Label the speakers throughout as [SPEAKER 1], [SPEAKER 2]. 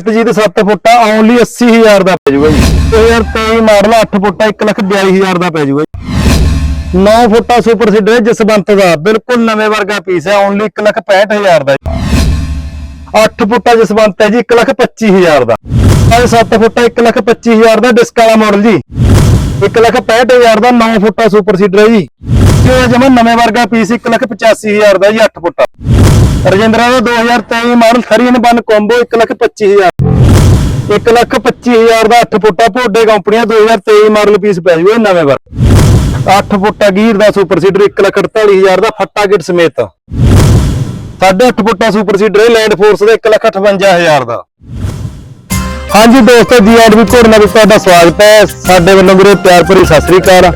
[SPEAKER 1] ਤੇ ਜੀ ਤੇ 7 ਫੁੱਟਾ ਓਨਲੀ 80000 ਦਾ ਪੈ ਜਾਊਗਾ ਜੀ। 2023 ਮਾਡਲ 8 ਫੁੱਟਾ 142000 ਦਾ ਪੈ ਜਾਊਗਾ 9 ਫੁੱਟਾ ਸੁਪਰ ਸੀਡਰ ਹੈ, ਜਸਵੰਤ ਦਾ। ਬਿਲਕੁਲ ਨਵੇਂ ਵਰਗਾ ਪੀਸ ਹੈ ਓਨਲੀ 165000 ਦਾ ਜੀ। 8 ਫੁੱਟਾ ਜਸਵੰਤ ਹੈ ਜੀ 125000 ਦਾ। ਇਹ 7 ਫੁੱਟਾ 125000 ਦਾ ਡਿਸਕ ਵਾਲਾ ਮਾਡਲ ਜੀ। 165000 ਦਾ 9 ਫੁੱਟਾ ਸੁਪਰ ਸੀਡਰ ਹੈ ਜੀ। ਇਹ ਜਮਾ ਨਵੇਂ ਵਰਗਾ ਪੀਸ 185000 ਦਾ ਜੀ 8 ਫੁੱਟਾ। ਰਜਿੰਦਰਾ ਦਾ 2023 ਮਾਡਲ 3 ਇਨ 1 ਕੰਬੋ 125000 125000 ਦਾ 8 ਫੁੱਟਾ ਭੋਡੇ ਕੰਪਨੀਆਂ 2023 ਮਾਡਲ ਪੀਸ ਪੈ ਜੂਗਾ ਨਵੇਂ ਵਰ। 8 ਫੁੱਟਾ ਗੀਰ ਦਾ ਸੁਪਰ ਸੀਡਰ 148000 ਦਾ ਫੱਟਾ ਕਿਟ ਸਮੇਤ। 8.5 ਫੁੱਟਾ ਸੁਪਰ ਸੀਡਰ ਲੈਂਡ ਫੋਰਸ ਦਾ 158000 ਦਾ। ਹਾਂਜੀ ਦੋਸਤੋ, ਜੀ ਐਡ ਵੀ ਕੋਰਨਾ ਵਿੱਚ ਤੁਹਾਡਾ ਸਵਾਗਤ ਹੈ। ਸਾਡੇ ਵੱਲੋਂ ਵੀਰੇ ਪਿਆਰ ਭਰੀ ਸਤਿ ਸ੍ਰੀ ਅਕਾਲ।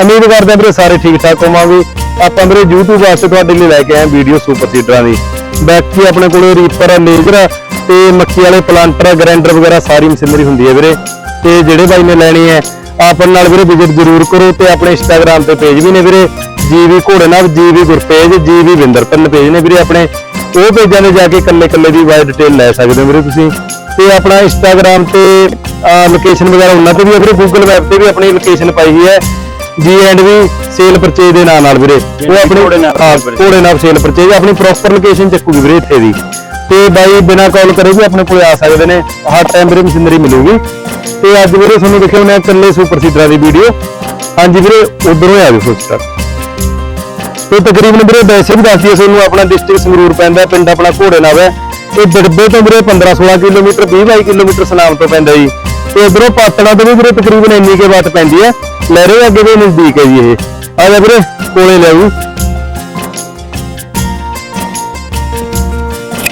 [SPEAKER 1] ਉਮੀਦ ਕਰਦੇ ਹਾਂ ਵੀਰੇ ਸਾਰੇ ਠੀਕ ਠਾਕ ਹੋਵਾਂਗੇ। ਆਪਾਂ ਮੇਰੇ YouTube ਵਾਸਤੇ ਤੁਹਾਡੇ ਲਈ ਲੈ ਕੇ ਆਏ ਵੀਡੀਓ ਸੁਪਰ ਸੀਡਰਾਂ ਦੀ। ਬਾਕੀ ਆਪਣੇ ਕੋਲ ਰੀਪਰ ਲੇਜ਼ਰ ਤੇ ਮੱਕੀ ਵਾਲੇ ਪਲਾਂਟਰ ਗ੍ਰਾਈਂਡਰ ਵਗੈਰਾ ਸਾਰੀ ਮਸ਼ੀਨਰੀ ਹੁੰਦੀ ਹੈ ਵੀਰੇ। ਤੇ ਜਿਹੜੇ ਬਾਈ ਨੇ ਲੈਣੀ ਹੈ, ਆਪਾਂ ਨਾਲ ਵੀਰੇ ਵਿਜ਼ਿਟ ਜ਼ਰੂਰ ਕਰੋ ਤੇ ਆਪਣੇ ਇੰਸਟਾਗ੍ਰam ਤੇ ਪੇਜ ਵੀ ਨੇ ਵੀਰੇ। ਜੀਵੀ ਘੋੜੇ ਨਾਲ ਜੀਵੀ ਗੁਰਪੇਜ ਜੀਵੀ ਵਿੰਦਰ ਤਿੰਨ ਪੇਜ ਨੇ ਵੀਰੇ ਆਪਣੇ। ਉਹ ਪੇਜਾਂ ਤੇ ਜਾ ਕੇ ਕੱਲੇ ਕੱਲੇ ਦੀ ਵਾਈਡ ਡਿਟੇਲ ਲੈ ਸਕਦੇ ਹੋ ਵੀਰੇ ਤੁਸੀਂ। ਤੇ ਆਪਣਾ ਇੰਸਟਾਗ੍ਰam ਤੇ ਲੋਕੇਸ਼ਨ ਵਗੈਰਾ ਉਹਨਾਂ ਤੇ ਵੀ ਹੈ ਵੀਰੇ ਗੂਗਲ ਮੈਪ ਤੇ ਵੀ ਆਪਣੀ ਲੋਕੇਸ਼ਨ ਪਾਈ ਹੋਈ ਹੈ। ਜੀ ਐਂਡ ਵੀ ਸੇਲ ਪਰਚੇਜ ਦੇ ਨਾਂ ਨਾਲ ਵੀਰੇ। ਉਹ ਆਪਣੀ
[SPEAKER 2] ਘੋੜੇ ਨਾਲ
[SPEAKER 1] ਘੋੜੇ ਸੇਲ ਪਰਚੇਜ ਆਪਣੀ ਪ੍ਰੋਪਰ ਲੋਕੇਸ਼ਨ ਚੱਕੂਗੀ ਵੀਰੇ ਇੱਥੇ ਦੀ। ਤੇ ਬਾਈ ਬਿਨਾ ਕਾਲ ਕਰੇ ਵੀ ਆਪਣੇ ਕੋਲੇ ਆ ਸਕਦੇ ਨੇ। ਹਰ ਟਾਈਮ ਵੀਰੇ ਮਸ਼ੀਨਰੀ ਮਿਲੂਗੀ। ਤੇ ਅੱਜ ਵੀਰੇ ਤੁਹਾਨੂੰ ਦਿਖਾਉਣਾ ਹੈ ਇਕੱਲੇ ਸੁਪਰ ਸੀਡਰਾਂ ਦੀ ਵੀਡੀਓ ਹਾਂਜੀ ਵੀਰੇ ਉਧਰੋਂ ਆ ਜਾਓ ਸੁਪਰ ਤੇ ਤਕਰੀਬਨ ਵੀਰੇ ਵੈਸੇ ਵੀ ਦੱਸ ਦਈਏ ਤੁਹਾਨੂੰ ਆਪਣਾ ਡਿਸਟ੍ਰਿਕਟ ਸੰਗਰੂਰ ਪੈਂਦਾ ਪਿੰਡ ਆਪਣਾ ਘੋੜੇ ਨਾਲ ਹੈ। ਤੇ ਬਿੜਬੇ ਤੋਂ ਵੀਰੇ 15 16 ਕਿਲੋਮੀਟਰ 20 22 ਕਿਲੋਮੀਟਰ ਸਨਾਮ ਤੋਂ ਪੈਂਦਾ ਜੀ। ਤੇ ਇਧਰੋਂ ਪਾਤਣਾ ਤੋਂ ਵੀ ਵੀਰੇ ਤਕਰੀਬਨ ਇੰਨੀ ਕੇ ਬਾਤ ਪੈਂਦੀ ਹੈ। ਲਹਿਰੇ ਅੱਗੇ ਦੇ ਨਜ਼ਦੀਕ ਹੈ ਜੀ ਇਹ। ਆ ਜਾ ਵੀਰੇ, ਕੋਲੇ ਲੈ ਆਊ।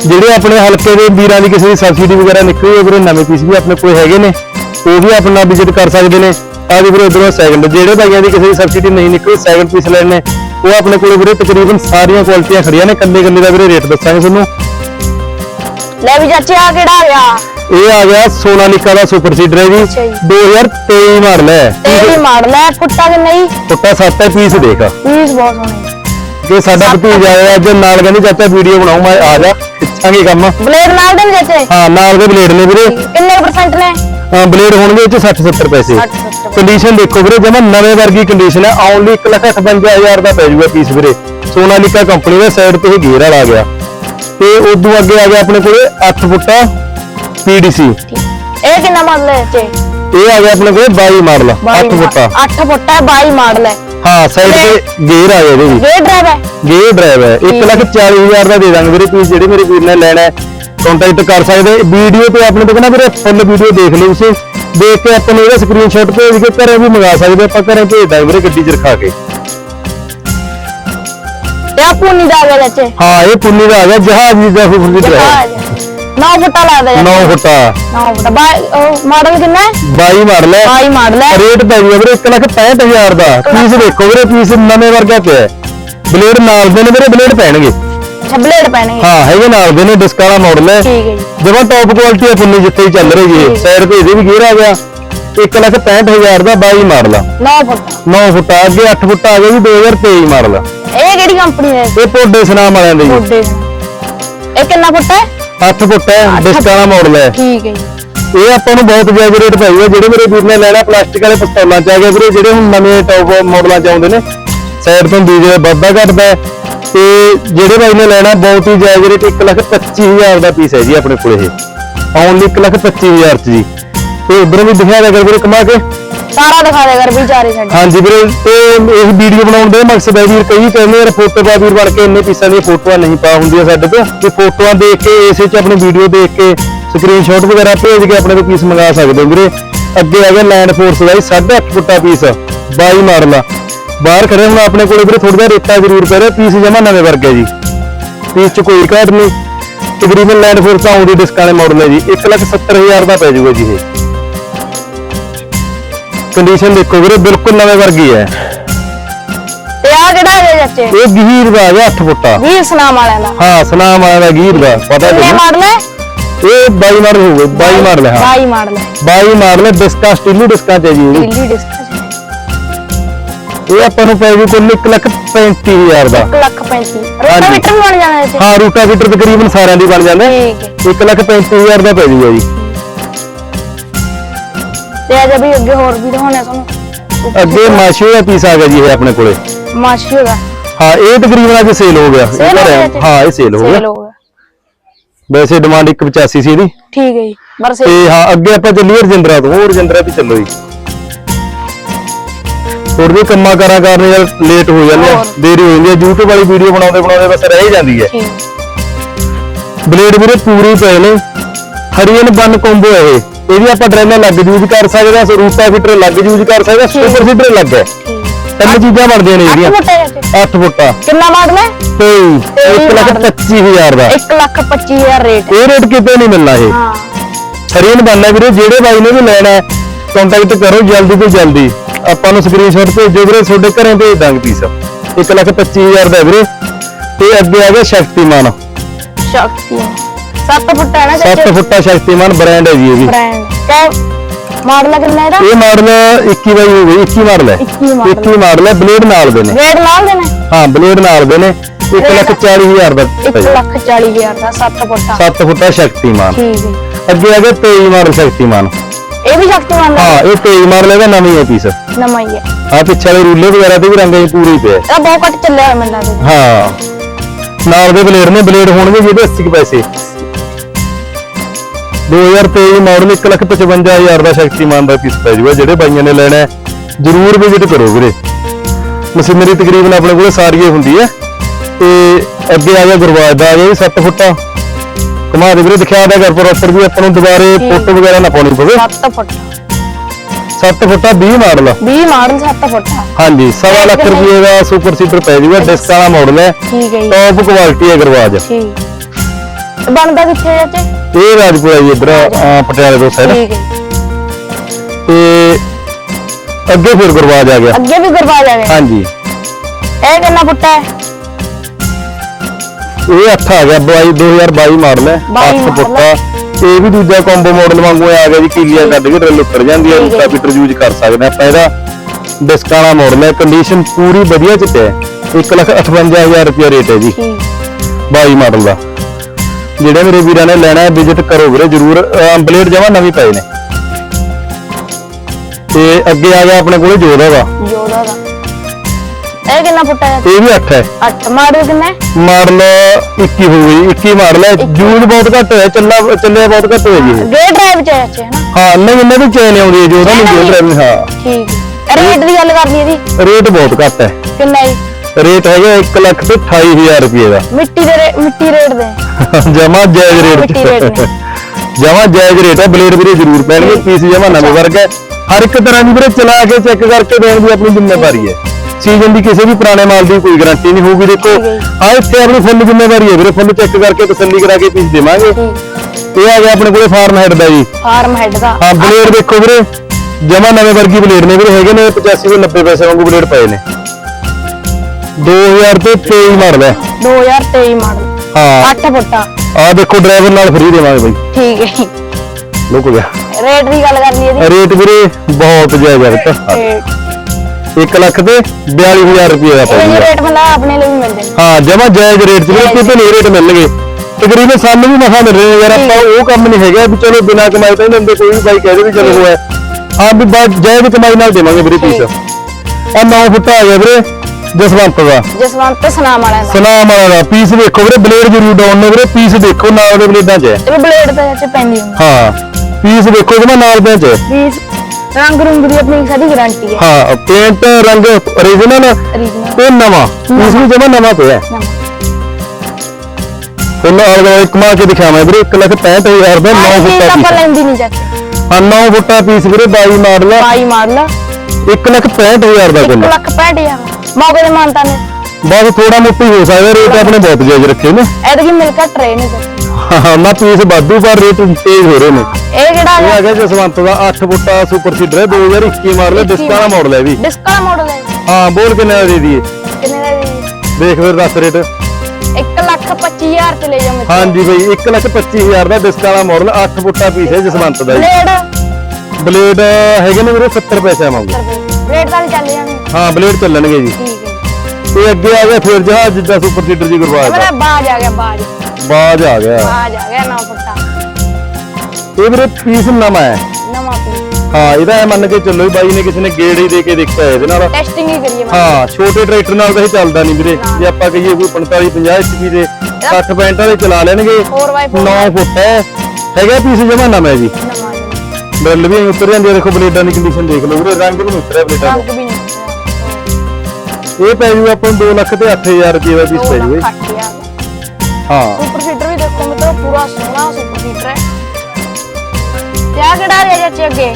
[SPEAKER 1] ਜਿਹੜੇ ਆਪਣੇ ਹਲਕੇ ਦੇ ਵੀਰਾਂ ਦੀ ਕਿਸੇ ਦੀ ਸਬਸਿਡੀ ਵਗੈਰਾ ਨਿਕਲੀ ਹੈ ਵੀਰੇ, ਨਵੇਂ ਪੀਸ ਵੀ ਆਪਣੇ ਕੋਲ ਹੈਗੇ ਨੇ, ਉਹ ਵੀ ਆਪਣਾ ਵਿਜ਼ਿਟ ਕਰ ਸਕਦੇ ਨੇ। ਆ ਜੀ ਵੀਰੇ, ਉਧਰੋਂ ਸੈਕਿੰਡ ਜਿਹੜੇ ਭਾਈਆਂ ਦੀ ਕਿਸੇ ਦੀ ਸਬਸਿਡੀ ਨਹੀਂ ਨਿਕਲੀ ਸੈਕਿੰਡ ਪੀਸ ਲੈਣੇ ਉਹ ਆਪਣੇ ਕੋਲ ਵੀਰੇ ਤਕਰੀਬਨ ਸਾਰੀਆਂ ਕੁਆਲਿਟੀਆਂ ਖੜੀਆਂ ਨੇ ਕੱਲੇ ਕੱਲੇ ਦਾ ਵੀਰੇ ਰੇਟ ਦੱਸਾਂਗੇ ਤੁਹਾਨੂੰ।
[SPEAKER 3] ਲੈ ਵੀ ਚਾਚੇ ਆ ਕਿਹੜਾ ਆ?
[SPEAKER 1] ਇਹ ਆ ਗਿਆ ਸੋਨਾਲੀਕਾ ਦਾ ਸੁਪਰ ਸੀਡਰ ਹੈ ਜੀ।
[SPEAKER 3] ਅੱਛਾ ਜੀ।
[SPEAKER 1] 2023 ਮਾਡਲ ਹੈ।
[SPEAKER 3] ਵੀ ਮਾਡਲ ਹੈ। ਫੁੱਟਾ ਕਿੰਨਾ ਹੀ
[SPEAKER 1] ਟੁੱਟਾ ਸੱਤ ਹੈ ਪੀਸ ਦੇਖ।
[SPEAKER 3] ਪੀਸ ਬਹੁਤ ਸੋਹਣੇ
[SPEAKER 1] ਕਿ ਸਾਡਾ ਭਤੀਜਾ ਆਇਆ ਅੱਜ ਨਾਲ ਕਹਿੰਦੀ ਚਾਚਾ ਵੀਡੀਓ ਬਣਾਉ ਮੈਂ ਆ ਜਾ। ਖਿੱਚਾਂਗੇ ਕੰਮ।
[SPEAKER 3] ਬਲੇਡ ਨਾਲ ਦੇ ਚਾਚੇ
[SPEAKER 1] ਹਾਂ ਨਾਲ ਦੇ ਬਲੇਡ ਨੇ ਵੀਰੇ।
[SPEAKER 3] ਕਿੰਨੇ ਪਰਸੈਂਟ ਨੇ?
[SPEAKER 1] ਬਲੇਡ ਹੋਣਗੇ ਇਹ ਚ 60 70 ਪੈਸੇ।
[SPEAKER 3] 60 70
[SPEAKER 1] ਕੰਡੀਸ਼ਨ ਦੇਖੋ ਵੀਰੇ ਜਮਾ ਨਵੇਂ ਵਰਗੀ ਕੰਡੀਸ਼ਨ ਹੈ। ਓਨਲੀ 158000 ਦਾ ਪੈ ਜਾਊਗਾ ਪੀਸ ਵੀਰੇ। ਸੋਨਾਲੀਕਾ ਕੰਪਨੀ ਦਾ ਸਾਈਡ ਤੇ ਇਹ ਗੇਅਰ ਵਾਲਾ ਆ ਗਿਆ। ਤੇ ਉਦੋਂ ਅੱਗੇ ਆ ਗਿਆ ਆਪਣੇ ਕੋਲੇ 8 ਫੁੱਟਾ। ਪੀਡੀਸੀ
[SPEAKER 3] ਇਹ ਕਿੰਨਾ ਮਾਡਲ ਹੈ ਚਾਚੇ
[SPEAKER 1] ਇਹ ਆ ਗਿਆ ਆਪਣੇ ਕੋਲੇ 22 ਮਾਡਲ 8 ਫੁੱਟਾ
[SPEAKER 3] 8 ਫੁੱਟਾ 22 ਮਾਡਲ ਹੈ।
[SPEAKER 1] ਹਾਂ ਸਾਈਡ ਤੇ ਗੇਅਰ ਆ ਗਿਆ ਇਹਦੇ ਵੀ
[SPEAKER 3] ਡਰਾਈਵ ਹੈ?
[SPEAKER 1] ਗੇਅਰ ਡਰਾਈਵ ਹੈ। 140000 ਦਾ ਦੇ ਦਾਂਗੇ ਵੀਰੇ ਪੀਸ ਜਿਹੜੇ ਮੇਰੇ ਵੀਰ ਨੇ ਲੈਣਾ ਹੈ। ਕੰਟੈਕਟ ਕਰ ਸਕਦੇ। ਵੀਡੀਓ ਤੇ ਆਪਣੇ ਤੋਂ ਕਹਿੰਦਾ ਵੀਰੇ ਫੁੱਲ ਵੀਡੀਓ ਦੇਖ ਲਓ ਤੁਸੀਂ। ਦੇਖ ਕੇ ਆਪਾਂ ਨੂੰ ਇਹਦਾ ਸਕਰੀਨਸ਼ਾਟ ਭੇਜ ਕੇ ਘਰੇ ਵੀ ਮੰਗਾ ਸਕਦੇ ਆਪਾਂ ਘਰੇ ਭੇਜ ਦਾਂਗੇ ਵੀਰੇ ਗੱਡੀ 'ਚ ਰਖਾ ਕੇ।
[SPEAKER 3] ਤੇ ਪੂਨੀ ਦਾ ਆ ਗਿਆ ਚਾਚੇ
[SPEAKER 1] ਹਾਂ ਇਹ ਪੁੰਨੀ ਦਾ ਆ ਗਿਆ ਜਹਾਜ਼ ਦੀ ਦਾ ਫੁੱਲ ਦੀ ਹੈ
[SPEAKER 3] 9 ਫੁੱਟਾ ਲੱਗਦਾ
[SPEAKER 1] 9
[SPEAKER 3] ਚਾਚੇ
[SPEAKER 1] ਫੁੱਟਾ।
[SPEAKER 3] 9 ਫੁੱਟਾ। ਮਾਡਲ ਕਿੰਨਾ ਹੈ?
[SPEAKER 1] 22 ਮਾਡਲ ਹੈ।
[SPEAKER 3] 22 ਮਾਡਲ ਹੈ।
[SPEAKER 1] ਰੇਟ ਪੈ ਗਿਆ ਵੀਰੇ 165000 ਦਾ। ਪੀਸ ਦੇਖੋ ਵੀਰੇ ਪੀਸ ਨਵੇਂ ਵਰਗਾ ਪਿਆ ਹੈ। ਬਲੇਡ ਨਾਲ ਦੇ ਨੇ ਵੀਰੇ ਬਲੇਡ ਪੈਣਗੇ।
[SPEAKER 3] ਅੱਛਾ ਬਲੇਡ ਪੈਣਗੇ।
[SPEAKER 1] ਹਾਂ ਹੈਗੇ ਨਾਲ ਦੇ ਨੇ ਡਿਸਕ ਵਾਲਾ ਮਾਡਲ ਹੈ।
[SPEAKER 3] ਠੀਕ ਹੈ ਜੀ।
[SPEAKER 1] ਜਮਾ ਟੌਪ ਕੁਆਲਿਟੀ ਹੈ ਪੁੰਨੀ ਜਿੱਥੇ ਹੀ ਚੱਲ ਰਹੀ ਹੈ। ਸਾਈਡ ਤੇ ਇਹਦੇ ਵੀ ਗੇਅਰ ਆ ਗਿਆ। 165000 ਦਾ 22 ਮਾਡਲ ਆ।
[SPEAKER 3] 9 ਫੁੱਟਾ।
[SPEAKER 1] 9 ਫੁੱਟ ਅੱਗੇ 8 ਫੁੱਟ ਆ ਗਿਆ ਜੀ 2023 ਮਾਡਲ
[SPEAKER 3] ਇਹ ਕਿਹੜੀ ਕੰਪਨੀ ਹੈ?
[SPEAKER 1] ਇਹ ਪੋਡੇ ਸਨਾਮ ਵਾਲਿਆਂ ਦੇ
[SPEAKER 3] ਇਹ ਕਿੰਨਾ ਫੁੱਟਾ ਹੈ?
[SPEAKER 1] 8 ਫੁੱਟ ਹੈ ਡਿਸਕ ਵਾਲਾ ਮਾਡਲ ਹੈ।
[SPEAKER 3] ਠੀਕ ਹੈ ਜੀ।
[SPEAKER 1] ਇਹ ਆਪਾਂ ਨੂੰ ਬਹੁਤ ਜ਼ਿਆਦਾ ਰੇਟ ਪਊਗਾ ਜਿਹੜੇ ਮੇਰੇ ਵੀਰ ਨੇ ਲੈਣਾ ਪਲਾਸਟਿਕ ਵਾਲੇ ਪਿਸਤੌਲਾਂ ਚ ਆ ਗਏ ਵੀਰੇ ਜਿਹੜੇ ਹੁਣ ਨਵੇਂ ਟੌਪ ਮਾਡਲਾਂ ਚ ਆਉਂਦੇ ਨੇ ਸਾਈਡ ਤੋਂ ਡੀਜ਼ਲ ਵੱਧਦਾ ਘਟਦਾ ਹੈ। ਤੇ ਜਿਹੜੇ ਭਾਈ ਨੇ ਲੈਣਾ ਬਹੁਤ ਹੀ ਜਾਇਜ਼ ਰੇਟ 125000 ਦਾ ਪੀਸ ਹੈ ਜੀ ਆਪਣੇ ਕੋਲ ਇਹ। ਓਨਲੀ 125000 ਚ ਜੀ। ਤੇ ਉਧਰੋਂ ਵੀ ਦਿਖਾ ਦਿਆ ਕਰ ਵੀਰੇ ਕਮਾ ਕੇ।
[SPEAKER 3] ਸਾਰਾ ਦਿਖਾ ਦੇ ਕਰ ਵੀ ਸਾਡੇ।
[SPEAKER 1] ਹਾਂਜੀ ਵੀਰੇ, ਤੇ ਇਹ ਵੀਡੀਓ ਬਣਾਉਣ ਦਾ ਮਕਸਦ ਹੈ ਵੀਰ, ਕਈ ਕਹਿੰਦੇ ਯਾਰ ਫੋਟੋ ਪਾ ਵੀਰ ਬਣ ਕੇ ਇੰਨੇ ਪੀਸਾਂ ਦੀਆਂ ਫੋਟੋਆਂ ਨਹੀਂ ਪਾ ਹੁੰਦੀਆਂ ਸਾਡੇ ਤੋਂ ਤੇ ਫੋਟੋਆਂ ਦੇਖ ਕੇ, ਇਸੇ ਚ ਆਪਣੀ ਵੀਡੀਓ ਦੇਖ ਕੇ ਸਕਰੀਨਸ਼ਾਟ ਵਗੈਰਾ ਭੇਜ ਕੇ ਆਪਣੇ ਤੋਂ ਪੀਸ ਮੰਗਾ ਸਕਦੇ ਹੋ ਵੀਰੇ। ਅੱਗੇ ਆ ਗਿਆ ਲੈਂਡ ਫੋਰਸ ਦਾ 8.5 ਫੁੱਟਾ ਪੀਸ 22 ਮਾਡਲ। ਆ ਬਾਹਰ ਖੜੇ ਹੁਣ ਆਪਣੇ ਕੋਲੇ ਵੀਰੇ ਥੋੜਾ ਜਿਹਾ ਰੇਤਾ ਜ਼ਰੂਰ ਪੈ ਰਿਹਾ ਪੀਸ ਜਮਾ ਨਵੇਂ ਵਰਗਾ ਜੀ। ਪੀਸ ਚ ਕੋਈ ਘਾਟ ਨਹੀਂ। ਤਕਰੀਬਨ ਲੈਂਡ ਫੋਰਸ ਆਉਂ ਦੀ ਡਿਸਕ ਵਾਲੇ ਮਾਡਲ ਹੈ ਜੀ 170000 ਦਾ ਪੈ ਜਾਊਗਾ ਜੀ ਇਹ। ਕੰਡੀਸ਼ਨ ਦੇਖੋ ਵੀਰੇ ਬਿਲਕੁਲ ਨਵੇਂ ਵਰਗੀ ਹੈ।
[SPEAKER 3] ਤੇ ਆ ਕਿਹੜਾ ਹੈ ਚਾਚੇ?
[SPEAKER 1] ਇਹ ਗਹੀਰ ਦਾ ਗਿਆ 8 ਫੁੱਟਾ।
[SPEAKER 3] ਵੀਰ ਸਨਾਮ ਵਾਲਿਆਂ ਦਾ?
[SPEAKER 1] ਹਾਂ ਸਨਾਮ ਵਾਲਾ ਦਾ ਗਹੀਰ ਦਾ ਪਤਾ
[SPEAKER 3] ਕਿੰਨੇ
[SPEAKER 1] ਨਹੀਂ
[SPEAKER 3] ਮਾਡਲ ਹੈ?
[SPEAKER 1] ਇਹ 22 ਮਾਡਲ ਹੋਊਗਾ 22 ਮਾਡਲ ਹੈ ਹਾਂ।
[SPEAKER 3] 22 ਮਾਡਲ ਹੈ।
[SPEAKER 1] 22 ਮਾਡਲ ਡਿਸਕਾ ਸਟੀਲੀ ਡਿਸਕਾ ਹੈ ਜੀ ਇਹ।
[SPEAKER 3] ਦਿੱਲੀ ਡਿਸਕ
[SPEAKER 1] ਇਹ ਆਪਾਂ ਨੂੰ ਪੈ ਗਈ ਕੁੱਲ 1 ਲੱਖ 35000 ਦਾ।
[SPEAKER 3] 1 ਲੱਖ 35 ਰੋਟਾਵੇਟਰ ਵੀ ਬਣ ਜਾਣਾ ਚ
[SPEAKER 1] ਹਾਂ ਰੂਟਾਵੀਟਰ ਤਕਰੀਬਨ ਸਾਰਿਆਂ ਦੀ ਬਣ ਜਾਂਦਾ।
[SPEAKER 3] ਠੀਕ ਹੈ।
[SPEAKER 1] 1 ਲੱਖ 35000 ਦਾ ਪੈ ਜੂਗਾ ਜੀ।
[SPEAKER 3] ਤੇ ਆ ਜਾ ਵੀ ਅੱਗੇ ਹੋਰ ਵੀ ਦਿਖਾਉਣੇ ਤੁਹਾਨੂੰ।
[SPEAKER 1] ਅੱਗੇ ਮਾਸ਼ੀਓ ਦਾ ਪੀਸ ਆ ਗਿਆ ਜੀ ਇਹ ਆਪਣੇ ਕੋਲੇ।
[SPEAKER 3] ਮਾਸ਼ੀ ਹੋਗਾ
[SPEAKER 1] ਹਾਂ ਇਹ ਤਕਰੀਬਨ ਅੱਜ ਸੇਲ ਹੋ ਗਿਆ। ਇਹ
[SPEAKER 3] ਸੇਲ ਹੋ ਗਿਆ ਜੀ?
[SPEAKER 1] ਹਾਂ ਇਹ ਸੇਲ ਹੋ ਗਿਆ।
[SPEAKER 3] ਸੇਲ
[SPEAKER 1] ਵੈਸੇ ਡਿਮਾਂਡ 185 ਸੀ ਇਹਦੀ।
[SPEAKER 3] ਠੀਕ ਹੈ ਜੀ ਬਸ
[SPEAKER 1] ਤੇ ਹਾਂ ਅੱਗੇ ਆਪਾਂ ਚੱਲੀਏ ਰਜਿੰਦਰਾ ਤੋਂ। ਹੋਰ ਰਜਿੰਦਰਾ ਤੇ ਚੱਲੋ ਜੀ। ਥੋੜੀ ਜਿਹੀ ਕੰਮਾਂ ਕਾਰਾਂ ਕਰਨੇ ਯਾਰ ਲੇਟ ਹੋ ਜਾਂਦੇ ਆ
[SPEAKER 3] ਹੋਰ।
[SPEAKER 1] ਦੇਰੀ ਹੋ ਜਾਂਦੀ ਹੈ YouTube ਵਾਲੀ ਵੀਡੀਓ ਬਣਾਉਂਦੇ ਬਣਾਉਂਦੇ ਬਸ ਰਹਿ ਹੀ ਜਾਂਦੀ ਹੈ।
[SPEAKER 3] ਠੀਕ।
[SPEAKER 1] ਬਲੇਡ ਵੀਰੇ ਪੂਰੇ ਪਏ ਨੇ। ਹਰੀਅਨ ਬਨ ਕੰਬੋ ਹੈ ਇਹ ਇਹਦੀ ਆਪਾਂ ਡਰੈਲਰ ਲੱਗ ਯੂਜ਼ ਕਰ ਸਕਦੇ ਹਾਂ ਰੂਟਾ ਫਿਟਰ ਲੱਗ ਯੂਜ਼ ਕਰ ਸਕਦੇ ਹਾਂ ਸੁਪਰ ਸੀਡਰ ਲੱਗ ਹੈ। ਤਿੰਨ ਚੀਜ਼ਾਂ ਬਣਦੀਆਂ ਨੇ ਇਹਦੀਆਂ।
[SPEAKER 3] ਫੁੱਟ ਹੈ ਜੀ
[SPEAKER 1] 8 ਫੁੱਟਾ।
[SPEAKER 3] ਕਿੰਨਾ ਮਾਡਲ ਹੈ?
[SPEAKER 1] ਤੇ
[SPEAKER 3] ਤੇਈ
[SPEAKER 1] 1 ਲੱਖ। 25000 ਦਾ।
[SPEAKER 3] 1 ਲੱਖ 25000 ਰੇਟ।
[SPEAKER 1] ਇਹ ਰੇਟ ਕਿਤੇ ਨਹੀਂ ਮਿਲਣਾ ਇਹ।
[SPEAKER 3] ਹਾਂ।
[SPEAKER 1] ਹਰੀਅਨ ਬਣਨਾ ਵੀਰੇ ਜਿਹੜੇ ਬਾਈ ਨੇ ਵੀ ਲੈਣਾ ਕੰਟੈਕਟ ਕਰੋ ਜਲਦੀ ਤੋਂ ਜਲਦੀ। ਆਪਾਂ ਨੂੰ ਸਕਰੀਨਸ਼ਾਟ ਭੇਜੋ ਵੀਰੇ ਤੁਹਾਡੇ ਘਰੇ ਭੇਜ ਦਾਂਗੇ ਪੀਸ 1 ਲੱਖ 25000 ਦਾ ਵੀਰੇ। ਤੇ ਅੱਗੇ ਆ ਗਿਆ ਸ਼ਕਤੀਮਾਨ।
[SPEAKER 3] ਸ਼ਕਤੀ 7 ਫੁੱਟ ਹੈ ਨਾ
[SPEAKER 1] 7 ਫੁੱਟਾ ਸ਼ਕਤੀਮਾਨ ਬ੍ਰਾਂਡ ਹੈ ਜੀ ਇਹ ਵੀ
[SPEAKER 3] ਬ੍ਰਾਂਡ ਕੈ ਮਾਡਲ ਕਿੰਨਾ ਇਹਦਾ?
[SPEAKER 1] ਇਹ ਮਾਡਲ 21 ਬਾਈ ਹੋ ਗਈ 21 ਮਾਡਲ ਹੈ।
[SPEAKER 3] 21 ਮਾਡਲ
[SPEAKER 1] 21 ਮਾਡਲ ਹੈ ਬਲੇਡ ਨਾਲ ਦੇ ਨੇ।
[SPEAKER 3] ਰੇਟ ਨਾਲ ਦੇ ਨੇ?
[SPEAKER 1] ਹਾਂ ਬਲੇਡ ਨਾਲ ਦੇ ਨੇ। 1 ਲੱਖ 40000 ਦਾ
[SPEAKER 3] 1 ਲੱਖ 40000 ਦਾ 7 ਫੁੱਟਾ।
[SPEAKER 1] 7 ਫੁੱਟਾ ਸ਼ਕਤੀਮਾਨ।
[SPEAKER 3] ਠੀਕ ਹੈ।
[SPEAKER 1] ਅੱਗੇ ਆ ਗਿਆ 23 ਮਾਡਲ ਸ਼ਕਤੀਮਾਨ।
[SPEAKER 3] ਇਹ ਵੀ ਸ਼ਕਤੀਮਾਨ ਦਾ?
[SPEAKER 1] ਹਾਂ ਇਹ 23 ਮਾਡਲ ਹੈਗਾ ਨਵੀਂ ਹੈ ਪੀਸ
[SPEAKER 3] ਨਵਾਂ ਹੀ ਹੈ।
[SPEAKER 1] ਆ ਪਿੱਛੇ ਵਾਲੇ ਰੂਲੇ ਵਗੈਰਾ ਤੇ ਵੀ ਰੰਗ ਪੂਰੇ ਪਿਆ
[SPEAKER 3] ਇਹਦਾ ਬਹੁਤ ਘੱਟ ਚੱਲਿਆ ਹੋਇਆ ਮੈਨੂੰ ਲੱਗਦਾ।
[SPEAKER 1] ਹਾਂ। ਨਾਲ ਦੇ ਬਲੇਡ ਨੇ ਬਲੇਡ ਹੋਣਗੇ ਜਿਹਦੇ 80 ਕੁ ਪੈਸੇ 2023 ਮਾਡਲ 155000 ਦਾ ਸ਼ਕਤੀਮਾਨ ਦਾ ਪੀਸ ਪੈ ਜੂਗਾ ਜਿਹੜੇ ਬਾਈਆਂ ਨੇ ਲੈਣਾ ਜ਼ਰੂਰ ਵਿਜ਼ਿਟ ਕਰੋ ਵੀਰੇ। ਮਸ਼ੀਨਰੀ ਤਕਰੀਬਨ ਆਪਣੇ ਕੋਲੇ ਸਾਰੀ ਹੁੰਦੀ ਹੈ। ਤੇ ਅੱਗੇ ਆ ਗਿਆ ਗੁਰਵਾਜ ਦਾ ਆ ਗਿਆ 7 ਫੁੱਟਾ। ਕਮਾ ਦੇ ਵੀਰੇ ਦਿਖਾ ਦਿਆ ਕਰ ਪ੍ਰੋਪਰ ਵੀ ਆਪਾਂ ਨੂੰ ਦੁਬਾਰੇ। ਫੋਟੋ ਵਗੈਰਾ ਨਾ ਪਾਉਣੀ ਪਵੇ।
[SPEAKER 3] 7 ਫੁੱਟ।
[SPEAKER 1] 7 ਫੁੱਟਾ 20 ਮਾਡਲ।
[SPEAKER 3] 20 ਮਾਡਲ 7 ਫੁੱਟਾ।
[SPEAKER 1] ਹਾਂਜੀ ਸਵਾ ਲੱਖ ਰੁਪਏ ਦਾ ਸੁਪਰ ਸੀਟਰ ਪੈ ਜੂਗਾ ਡਿਸਕ ਵਾਲਾ ਮਾਡਲ ਹੈ।
[SPEAKER 3] ਠੀਕ ਹੈ ਜੀ।
[SPEAKER 1] ਟੌਪ ਕੁਆਲਿਟੀ ਹੈ ਗੁਰਵਾਜ
[SPEAKER 3] ਠੀਕ। ਬਣਦਾ ਕਿੱਥੇ ਹੈ ਚਾਚੇ
[SPEAKER 1] ਇਹ ਰਾਜਪੁਰਾ ਜੀ ਇਧਰ ਪਟਿਆਲੇ ਤੋਂ ਸਾਈਡ।
[SPEAKER 3] ਠੀਕ ਹੈ।
[SPEAKER 1] ਤੇ ਅੱਗੇ ਫਿਰ ਗੁਰਵਾਜ ਆ ਗਿਆ।
[SPEAKER 3] ਅੱਗੇ ਵੀ ਗਰਵਾ ਜਾਵੇ
[SPEAKER 1] ਹਾਂਜੀ।
[SPEAKER 3] ਇਹ ਕਿੰਨਾ ਫੁੱਟਾ ਹੈ?
[SPEAKER 1] ਇਹ 8 ਆ ਗਿਆ 22 2022 ਮਾਡਲ ਹੈ।
[SPEAKER 3] 22
[SPEAKER 1] 8
[SPEAKER 3] ਮਾਡਲ।
[SPEAKER 1] ਫੁੱਟਾ ਇਹ ਵੀ ਦੂਜਾ ਕੰਬੋ ਮਾਡਲ ਵਾਂਗੂ ਆ ਗਿਆ ਜੀ ਕੀਲੀਆਂ ਕੱਢ ਕੇ ਡਰਿਲ ਉੱਤਰ ਜਾਂਦੀ ਹੈ। ਰੂਟਾ ਫਿਟਰ ਯੂਜ਼ ਕਰ ਸਕਦੇ ਆਪਾਂ ਇਹਦਾ। ਡਿਸਕ ਵਾਲਾ ਮਾਡਲ ਹੈ ਕੰਡੀਸ਼ਨ ਪੂਰੀ ਵਧੀਆ ਚ ਪਿਆ 158000 ਰੁਪਏ ਰੇਟ ਹੈ ਜੀ। 22 ਮਾਡਲ ਦਾ। ਜਿਹੜੇ ਮੇਰੇ ਵੀਰਾਂ ਨੇ ਲੈਣਾ ਹੈ ਵਿਜ਼ਿਟ ਕਰੋ ਵੀਰੇ ਜਰੂਰ ਬਲੇਡ ਜਮਾ ਨਵੀਂ ਪਏ ਨੇ। ਤੇ ਅੱਗੇ ਆ ਗਿਆ ਆਪਣੇ ਕੋਲੇ ਜੋਦਾ ਦਾ।
[SPEAKER 3] ਜੋਦਾ ਦਾ। ਇਹ ਕਿੰਨਾ ਫੁੱਟਾ ਹੈ?
[SPEAKER 1] ਇਹ ਵੀ 8 ਹੈ।
[SPEAKER 3] 8 ਮਾਡਲ ਕਿੰਨਾ ਹੈ?
[SPEAKER 1] ਮਾਡਲ 21 ਹੋ ਗਈ 21 ਮਾਡਲ ਹੈ। ਯੂਜ਼ ਬਹੁਤ ਘੱਟ ਹੋਇਆ ਚੱਲਾ ਚੱਲਿਆ ਬਹੁਤ ਘੱਟ ਹੋਇਆ ਜੀ। ਇਹ
[SPEAKER 3] ਗੇ ਡਰਾਈਵ ਚ ਹੈ ਚਾਚੇ ਹਨਾ?
[SPEAKER 1] ਹਾਂ ਨਹੀਂ ਇਹਨਾਂ ਦੀ ਚੈਨ ਆਉਂਦੀ ਹੈ ਜੋਦਾ ਨੂੰ
[SPEAKER 3] Chain
[SPEAKER 1] ਜੋ ਡਰਾਈਵਿੰਗ ਹਾਂ।
[SPEAKER 3] ਠੀਕ ਹੈ। ਰੇਟ ਦੀ ਗੱਲ ਕਰਨੀ ਇਹਦੀ
[SPEAKER 1] ਰੇਟ ਬਹੁਤ ਘੱਟ ਹੈ।
[SPEAKER 3] ਕਿੰਨਾ ਹੈ
[SPEAKER 1] ਰੇਟ ਹੈਗਾ 1 ਲੱਖ ਤੇ 28000 ਰੁਪਏ ਦਾ।
[SPEAKER 3] ਮਿੱਟੀ ਦੇ ਰੇ- ਮਿੱਟੀ ਰੇਟ ਦੇ।
[SPEAKER 1] ਜਮਾ ਜਾਇਜ਼
[SPEAKER 3] ਮਿੱਟੀ ਰੇਟ ਨੇ।
[SPEAKER 1] ਜਮਾ ਜਾਇਜ਼ ਰੇਟ ਹੈ ਬਲੇਡ ਵੀਰੇ ਜ਼ਰੂਰ ਪੈਣਗੇ ਪੀਸ ਜਮਾ ਨਵੇਂ ਵਰਗਾ ਹੈ। ਹਰ ਇੱਕ ਤਰ੍ਹਾਂ ਦੀ ਵੀਰੇ ਚਲਾ ਕੇ ਚੈੱਕ ਕਰਕੇ ਦੇਣ ਦੀ ਆਪਣੀ ਜ਼ਿੰਮੇਵਾਰੀ ਹੈ। ਸੀਜ਼ਨ ਦੀ ਕਿਸੇ ਵੀ ਪੁਰਾਣੇ ਮਾਲ ਦੀ ਕੋਈ ਗਾਰੰਟੀ ਨਹੀਂ ਹੋਊਗੀ ਦੇਖੋ।
[SPEAKER 3] ਠੀਕ ਹੈ ਜੀ।
[SPEAKER 1] ਆ ਇੱਥੇ ਆਪਣੀ ਫੁੱਲ ਜ਼ਿੰਮੇਵਾਰੀ ਹੈ ਵੀਰੇ ਫੁੱਲ ਚੈੱਕ ਕਰਕੇ ਤਸੱਲੀ ਕਰਾ ਕੇ ਪੀਸ ਦੇਵਾਂਗੇ। ਇਹ ਆ ਗਿਆ ਆਪਣੇ ਕੋਲੇ ਫਾਰਮ ਹੈਡ ਦਾ ਜੀ।
[SPEAKER 3] ਫਾਰਮ ਹੈਡ ਦਾ।
[SPEAKER 1] ਹਾਂ ਬਲੇਡ ਦੇਖੋ ਵੀਰੇ ਜਮਾ ਨਵੇਂ ਵਰਗੀ ਬਲੇਡ ਨੇ ਵੀਰੇ ਹੈਗੇ ਨੇ 85 ਤੋਂ 90 ਪੈਸੇ ਵਾਂਗੂ ਬਲੇਡ ਪਏ ਨੇ। 2000 ਤੇ 23 ਮਾਡਲ ਹੈ
[SPEAKER 3] 2023 ਮਾਡਲ।
[SPEAKER 1] ਹਾਂ।
[SPEAKER 3] 8 ਫੁੱਟਾ।
[SPEAKER 1] ਆ ਦੇਖੋ ਡਰਾਈਵਰ ਨਾਲ ਫ੍ਰੀ ਦੇਵਾਂਗੇ ਬਾਈ।
[SPEAKER 3] ਠੀਕ ਹੈ।
[SPEAKER 1] ਲੁਕ ਗਿਆ।
[SPEAKER 3] ਰੇਟ ਦੀ ਗੱਲ ਕਰਨੀ ਇਹਦੀ
[SPEAKER 1] ਰੇਟ ਵੀਰੇ ਬਹੁਤ ਜਾਇਜ਼ ਹੈ
[SPEAKER 3] ਰੇਟ
[SPEAKER 1] 1 ਲੱਖ ਤੇ 42000 ਰੁਪਏ ਦਾ
[SPEAKER 3] ਇਹ
[SPEAKER 1] ਪਊਗਾ
[SPEAKER 3] ਰੇਟ ਮਤਲਬ ਆਪਣੇ ਲਈ ਵੀ ਮਿਲਦੇ
[SPEAKER 1] ਹਾਂ ਜਮਾ ਜਾਇਜ਼ ਰੇਟ
[SPEAKER 3] ਜਾਇਜ਼।
[SPEAKER 1] ਕਿਤੇ ਨਹੀਂ ਰੇਟ ਮਿਲਣਗੇ। ਤਕਰੀਬਨ ਸਾਨੂੰ ਵੀ ਨਫਾ ਮਿਲ ਰਿਹਾ ਯਾਰ ਆਪਾਂ ਉਹ ਕੰਮ ਨਹੀਂ ਹੈਗਾ ਵੀ ਚਲੋ ਬਿਨਾਂ ਕਮਾਈ ਤੋਂ ਹੀ ਦਿੰਦੇ ਕੋਈ ਵੀ ਬਾਈ ਕਹਦੇ ਵੀ ਚਲੋ ਹੋਇਆ ਹਾਂ। ਵੀ ਬਸ ਜਾਇਜ਼ ਕਮਾਈ ਨਾਲ ਦੇਵਾਂਗੇ ਵੀਰੇ ਪੀਸ ਆ 9 ਫੁੱਟ ਆ ਗਿਆ ਵੀਰੇ। ਜਸਵੰਤ ਦਾ।
[SPEAKER 3] ਜਸਵੰਤ ਤੇ ਸਨਾਮ ਵਾਲਿਆਂ ਦਾ।
[SPEAKER 1] ਸਲਾਮ ਵਾਲਾ ਦਾ। ਪੀਸ ਦੇਖੋ ਵੀਰੇ ਬਲੇਡ ਜ਼ਰੂਰ ਡਾਊਨ ਨੇ ਵੀਰੇ। ਪੀਸ ਦੇਖੋ ਨਾਲ ਦੇ ਬਲੇਡਾਂ 'ਚ। ਹੈ
[SPEAKER 3] ਇਹ ਬਲੇਡ ਤੇ ਚਾਚੇ ਪੈਂਦੀ ਹੁੰਦੀ।
[SPEAKER 1] ਹਾਂ ਪੀਸ ਦੇਖੋ ਜਮਾ ਨਾਲ ਦੇ 'ਚ ਹੈ
[SPEAKER 3] ਵੀਸ ਰੰਗ ਰੁੰਗ ਦੀ ਆਪਣੀ ਸਾਡੀ ਗਾਰੰਟੀ ਹੈ।
[SPEAKER 1] ਹਾਂ ਪੇਂਟ ਰੰਗ origignal
[SPEAKER 3] original
[SPEAKER 1] ਤੇ ਨਵਾਂ। ਪੀਸ ਵੀ ਜਮਾ ਨਵਾਂ ਪਿਆ।
[SPEAKER 3] ਨਵਾਂ।
[SPEAKER 1] ਹੁਣ ਆਲੇ ਦੁਆਲੇ ਕਮਾ ਕੇ ਦਿਖਾਵਾਂ ਵੀਰੇ 1 ਲੱਖ 65000 ਦਾ 9
[SPEAKER 3] ਆਹ ਚੀਜ਼
[SPEAKER 1] ਫੁੱਟਾ
[SPEAKER 3] ਆਪਾਂ
[SPEAKER 1] ਪੀਸ
[SPEAKER 3] ਲੈਂਦੀ ਨਹੀਂ ਚਾਚੇ।
[SPEAKER 1] ਹਾਂ 9 ਫੁੱਟਾ ਪੀਸ ਵੀਰੇ 22 ਮਾਡਲ
[SPEAKER 3] 22 ਮਾਡਲ
[SPEAKER 1] 1 ਲੱਖ 65000 ਦਾ
[SPEAKER 3] 1
[SPEAKER 1] ਕੁੱਲ।
[SPEAKER 3] ਲੱਖ 65000 ਮੌਕੇ ਦੇ ਮਾਨਤਾ ਨੇ
[SPEAKER 1] ਬਸ ਥੋੜਾ ਮੋਟੀ ਹੋ ਸਕਦਾ ਰੇਟ ਆਪਣੇ ਬਹੁਤ ਜਾਇਜ਼ ਰੱਖੇ ਨੇ।
[SPEAKER 3] ਐਤਕੀ ਮਿਲ ਕੇ ਟਰੇ ਨੇ ਚਾਚੇ
[SPEAKER 1] ਹਾਂ ਨਾ ਪੀਸ ਵਾਧੂ ਪਰ ਰੇਟ ਤੇਜ਼ ਹੋ ਰਹੇ ਨੇ।
[SPEAKER 3] ਇਹ ਕਿਹੜਾ
[SPEAKER 1] ਇਹ
[SPEAKER 3] ਹੈ
[SPEAKER 1] ਹੈਗਾ? ਜਸਵੰਤ ਦਾ 8 ਫੁੱਟਾ ਸੁਪਰ ਸੀਡਰ ਹੈ 2021 ਮਾਡਲ ਡਿਸਕਾਂ ਦਾ ਮਾਡਲ ਹੈ ਇਹ ਵੀ।
[SPEAKER 3] ਡਿਸਕ ਵਾਲਾ ਮਾਡਲ ਹੈ
[SPEAKER 1] ਹਾਂ ਬੋਲ ਕਿੰਨੇ ਦਾ ਦੇ ਦਈਏ?
[SPEAKER 3] ਕਿੰਨੇ ਦਾ ਜੀ
[SPEAKER 1] ਦੇਖ ਫਿਰ ਦੱਸ ਰੇਟ।
[SPEAKER 3] 1 ਲੱਖ 25000 ਚ ਲੈ ਜਾ ਮੈਂ
[SPEAKER 1] ਹਾਂਜੀ ਬਈ 1 ਲੱਖ 25000 ਦਾ ਡਿਸਕ ਵਾਲਾ ਮਾਡਲ 8 ਫੁੱਟਾ ਪੀਸ ਹੈ ਜਸਵੰਤ ਦਾ ਜੀ।
[SPEAKER 3] ਬਲੇਡ
[SPEAKER 1] ਬਲੇਡ ਹੈਗੇ ਨੇ ਵੀਰੇ 70 ਪੈਸੇ ਮੰਗੂ
[SPEAKER 3] ਰੇਟ ਤਾਂ ਚੱਲ
[SPEAKER 1] ਹਾਂ ਬਲੇਡ ਚੱਲਣਗੇ ਜੀ।
[SPEAKER 3] ਠੀਕ ਹੈ।
[SPEAKER 1] ਇਹ ਅੱਗੇ ਆ ਗਿਆ ਫਿਰ ਜਹਾਜ਼ ਜਿੱਦਾਂ ਸੁਪਰ ਸੀਡਰ ਜੀ ਗੁਰਬਾਜ
[SPEAKER 3] ਮੇਰਾ
[SPEAKER 1] ਦਾ
[SPEAKER 3] ਬਾਜ ਆ ਗਿਆ ਬਾਜ।
[SPEAKER 1] ਬਾਜ ਆ ਗਿਆ।
[SPEAKER 3] ਬਾਜ ਆ ਗਿਆ 9 ਫੁੱਟਾ
[SPEAKER 1] ਇਹ ਵੀਰੇ ਪੀਸ ਨਵਾਂ ਹੈ।
[SPEAKER 3] ਨਵਾਂ ਪੀ
[SPEAKER 1] ਹਾਂ ਇਹਦਾ ਇਹ ਮੰਨ ਕੇ ਚੱਲੋ ਵੀ ਬਾਈ ਨੇ ਕਿਸੇ ਨੇ ਗੇੜ ਹੀ ਦੇ ਕੇ ਦੇਖਿਆ ਇਹਦੇ ਨਾਲ।
[SPEAKER 3] ਟੈਸਟਿੰਗ ਹੀ ਕਰੀਏ ਮੈਂ
[SPEAKER 1] ਹਾਂ ਛੋਟੇ ਟਰੈਕਟਰ ਨਾਲ ਤਾਂ ਇਹ ਚੱਲਦਾ ਨਹੀਂ ਵੀਰੇ। ਜੇ ਆਪਾਂ ਕਹੀਏ ਕੋਈ 45 50 HP ਦੇ 60 65 ਵਾਲੇ ਚਲਾ ਲੈਣਗੇ।
[SPEAKER 3] 4x4
[SPEAKER 1] 9 ਫੁੱਟ ਹੈ। ਹੈਗਾ ਪੀਸ ਜਮਾ ਨਵਾਂ ਜੀ।
[SPEAKER 3] ਨਵਾਂ ਜੀ।
[SPEAKER 1] ਬੈਲ ਵੀ ਉਤਰ ਜਾਂਦੀ ਆ ਦੇਖੋ ਬਲੇਡਾਂ ਦੀ ਕੰਡੀਸ਼ਨ ਦੇਖ ਲਓ ਵੀਰੇ। ਰੰਗ ਵੀ ਨਹੀਂ ਉਤਰਿਆ ਬਲੇਡਾਂ
[SPEAKER 3] ਰੰਗ ਵੀ ਨਹੀਂ
[SPEAKER 1] ਦਾ ਇਹ ਪੈ ਜੂ ਆਪਾਂ ਨੂੰ 2 ਲੱਖ ਤੇ 8000 ਰੁਪਏ ਦਾ ਪੀਸ ਪੈ ਜੂ ਇਹ। ਹਾਂ।
[SPEAKER 3] ਸੁਪਰ ਸੀਟਰ ਵੀ ਦੇਖੋ ਮਤਲਬ ਪੂਰਾ ਸੋਹਣਾ ਸੁਪਰ ਸੀਟਰ ਹੈ। ਤੇ ਆ ਕਿਹੜਾ ਰਿਹਾ ਚਾਚੇ ਅੱਗੇ?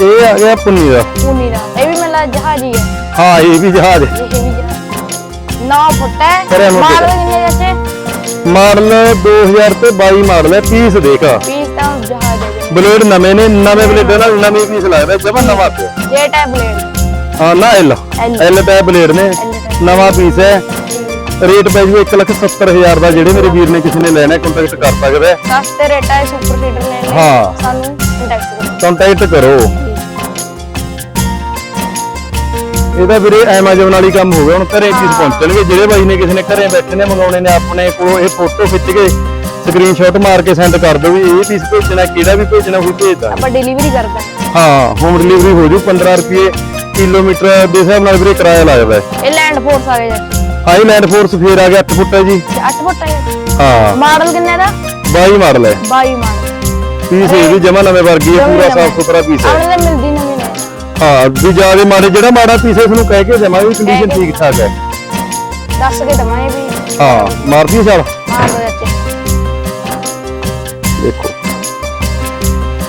[SPEAKER 1] ਇਹ ਆ ਗਿਆ ਪੁੰਨੀ ਦਾ।
[SPEAKER 3] ਪੂਨੀ ਦਾ। ਇਹ ਵੀ ਮੇਲਾ ਜਹਾਜ਼ ਹੀ ਹੈ।
[SPEAKER 1] ਹਾਂ ਇਹ ਵੀ ਜਹਾਜ਼ ਹੈ।
[SPEAKER 3] ਇਹ 9 ਫੁੱਟ ਮਾਰ
[SPEAKER 1] ਕਰਿਆ।
[SPEAKER 3] ਕਿੰਨੇ ਚਾਚੇ
[SPEAKER 1] ਮਾਡਲ 2000 ਤੇ 22 ਮਾਡਲ ਹੈ ਪੀਸ ਦੇਖ
[SPEAKER 3] ਪੀਸ ਤਾਂ ਜਹਾਜ਼ ਹੈ।
[SPEAKER 1] ਬਲੇਡ ਨਵੇਂ ਨੇ ਨਵੇਂ ਬਲੇਡਾਂ ਨਾਲ ਨਵੇਂ ਪੀਸ ਲੱਗਦਾ ਜਮਾ ਨਵਾਂ ਪਿਆ।
[SPEAKER 3] ਜੇ ਟਾਈਪ ਬਲੇਡ।
[SPEAKER 1] ਹਾਂ ਨਾ L
[SPEAKER 3] L।
[SPEAKER 1] L tab blade ਨੇ।
[SPEAKER 3] Type।
[SPEAKER 1] ਨਵਾਂ ਪੀਸ ਹੈ। ਰੇਟ ਪੈ ਜੂ 170000 ਦਾ ਜਿਹੜੇ ਮੇਰੇ ਵੀਰ ਨੇ ਕਿਸੇ ਨੇ ਲੈਣਾ ਕੰਟੈਕਟ ਕਰ ਸਕਦਾ ਹੈ
[SPEAKER 3] ਸਸਤੇ ਰੇਟਾਂ 'ਚ ਸੁਪਰ ਸੀਟਰ ਲੈਣੇ
[SPEAKER 1] ਹਾਂ।
[SPEAKER 3] ਸਾਨੂੰ ਕੰਟੈਕਟ ਕਰੋ।
[SPEAKER 1] ਕੰਟੈਕਟ ਕਰੋ। ਇਹਦਾ ਵੀਰੇ ਐਮਾਜ਼ਨ ਵਾਲੀ ਕੰਮ ਹੋ ਗਿਆ। ਹੁਣ ਘਰੇ ਚੀਜ਼ ਪਹੁੰਚਣਗੇ? ਜਿਹੜੇ ਬਾਈ ਨੇ ਕਿਸੇ ਨੇ ਘਰੇ ਬੈਠੇ ਨੇ ਮੰਗਾਉਣੇ ਨੇ ਆਪਣੇ ਕੋਲ ਇਹ ਫੋਟੋ ਖਿੱਚ ਕੇ ਸਕਰੀਨਸ਼ਾਟ ਮਾਰ ਕੇ ਸੈਂਡ ਕਰ ਦਿਓ ਵੀ ਇਹ ਪੀਸ ਭੇਜਣਾ ਕਿਹੜਾ ਵੀ ਭੇਜਣਾ ਕੋਈ ਭੇਜ ਦਾਂਗੇ
[SPEAKER 3] ਆਪਾਂ ਡਿਲੀਵਰੀ ਕਰਦੇ। ਹਾਂ
[SPEAKER 1] ਹਾਂ ਹੋਮ ਡਿਲੀਵਰੀ ਹੋ ਜੂ 15 ਰੁਪਏ ਕਿਲੋਮੀਟਰ ਦੇ ਹਿਸਾਬ ਨਾਲ ਵੀਰੇ ਕਿਰਾਇਆ ਲੱਗਦਾ ਹੈ।
[SPEAKER 3] ਇਹ ਲੈਂਡ ਫੋਰਸ ਆ ਗਿਆ ਚਾਚੇ
[SPEAKER 1] ਹਾਈਲੈਂਡ ਫੋਰਸ ਫੇਰ ਆ ਗਿਆ 8 ਫੁੱਟ ਹੈ ਜੀ।
[SPEAKER 3] 8 ਫੁੱਟ ਹੈ
[SPEAKER 1] ਹਾਂ।
[SPEAKER 3] ਮਾਡਲ ਕਿੰਨੇ ਦਾ?
[SPEAKER 1] 22 ਮਾਡਲ ਹੈ।
[SPEAKER 3] 22 ਮਾਡਲ
[SPEAKER 1] ਪੀਸ ਇਹ ਵੀ ਜਮਾ ਨਵੇਂ ਵਰਗੀ ਹੈ ਪੂਰਾ ਸਾਫ਼ ਸੁਥਰਾ ਪੀਸ ਹੈ।
[SPEAKER 3] ਤਾਂ ਮਿਲਦੀ ਨਵੀਂ ਨੇ।
[SPEAKER 1] ਹਾਂ ਵੀ ਜ਼ਿਆਦਾ ਮਾੜੇ ਜਿਹੜਾ ਮਾੜਾ ਪੀਸ ਹੈ ਇਸ ਨੂੰ ਕਹਿ ਕੇ ਦੇਵਾਂਗੇ ਕੰਡੀਸ਼ਨ ਠੀਕ ਠਾਕ ਹੈ।
[SPEAKER 3] ਦੱਸ ਕੇ ਦਵਾਂਗੇ ਵੀ।
[SPEAKER 1] ਹਾਂ ਮਾਰਦੀ ਸਾਲ।
[SPEAKER 3] ਚਾਚੇ
[SPEAKER 1] ਦੇਖੋ।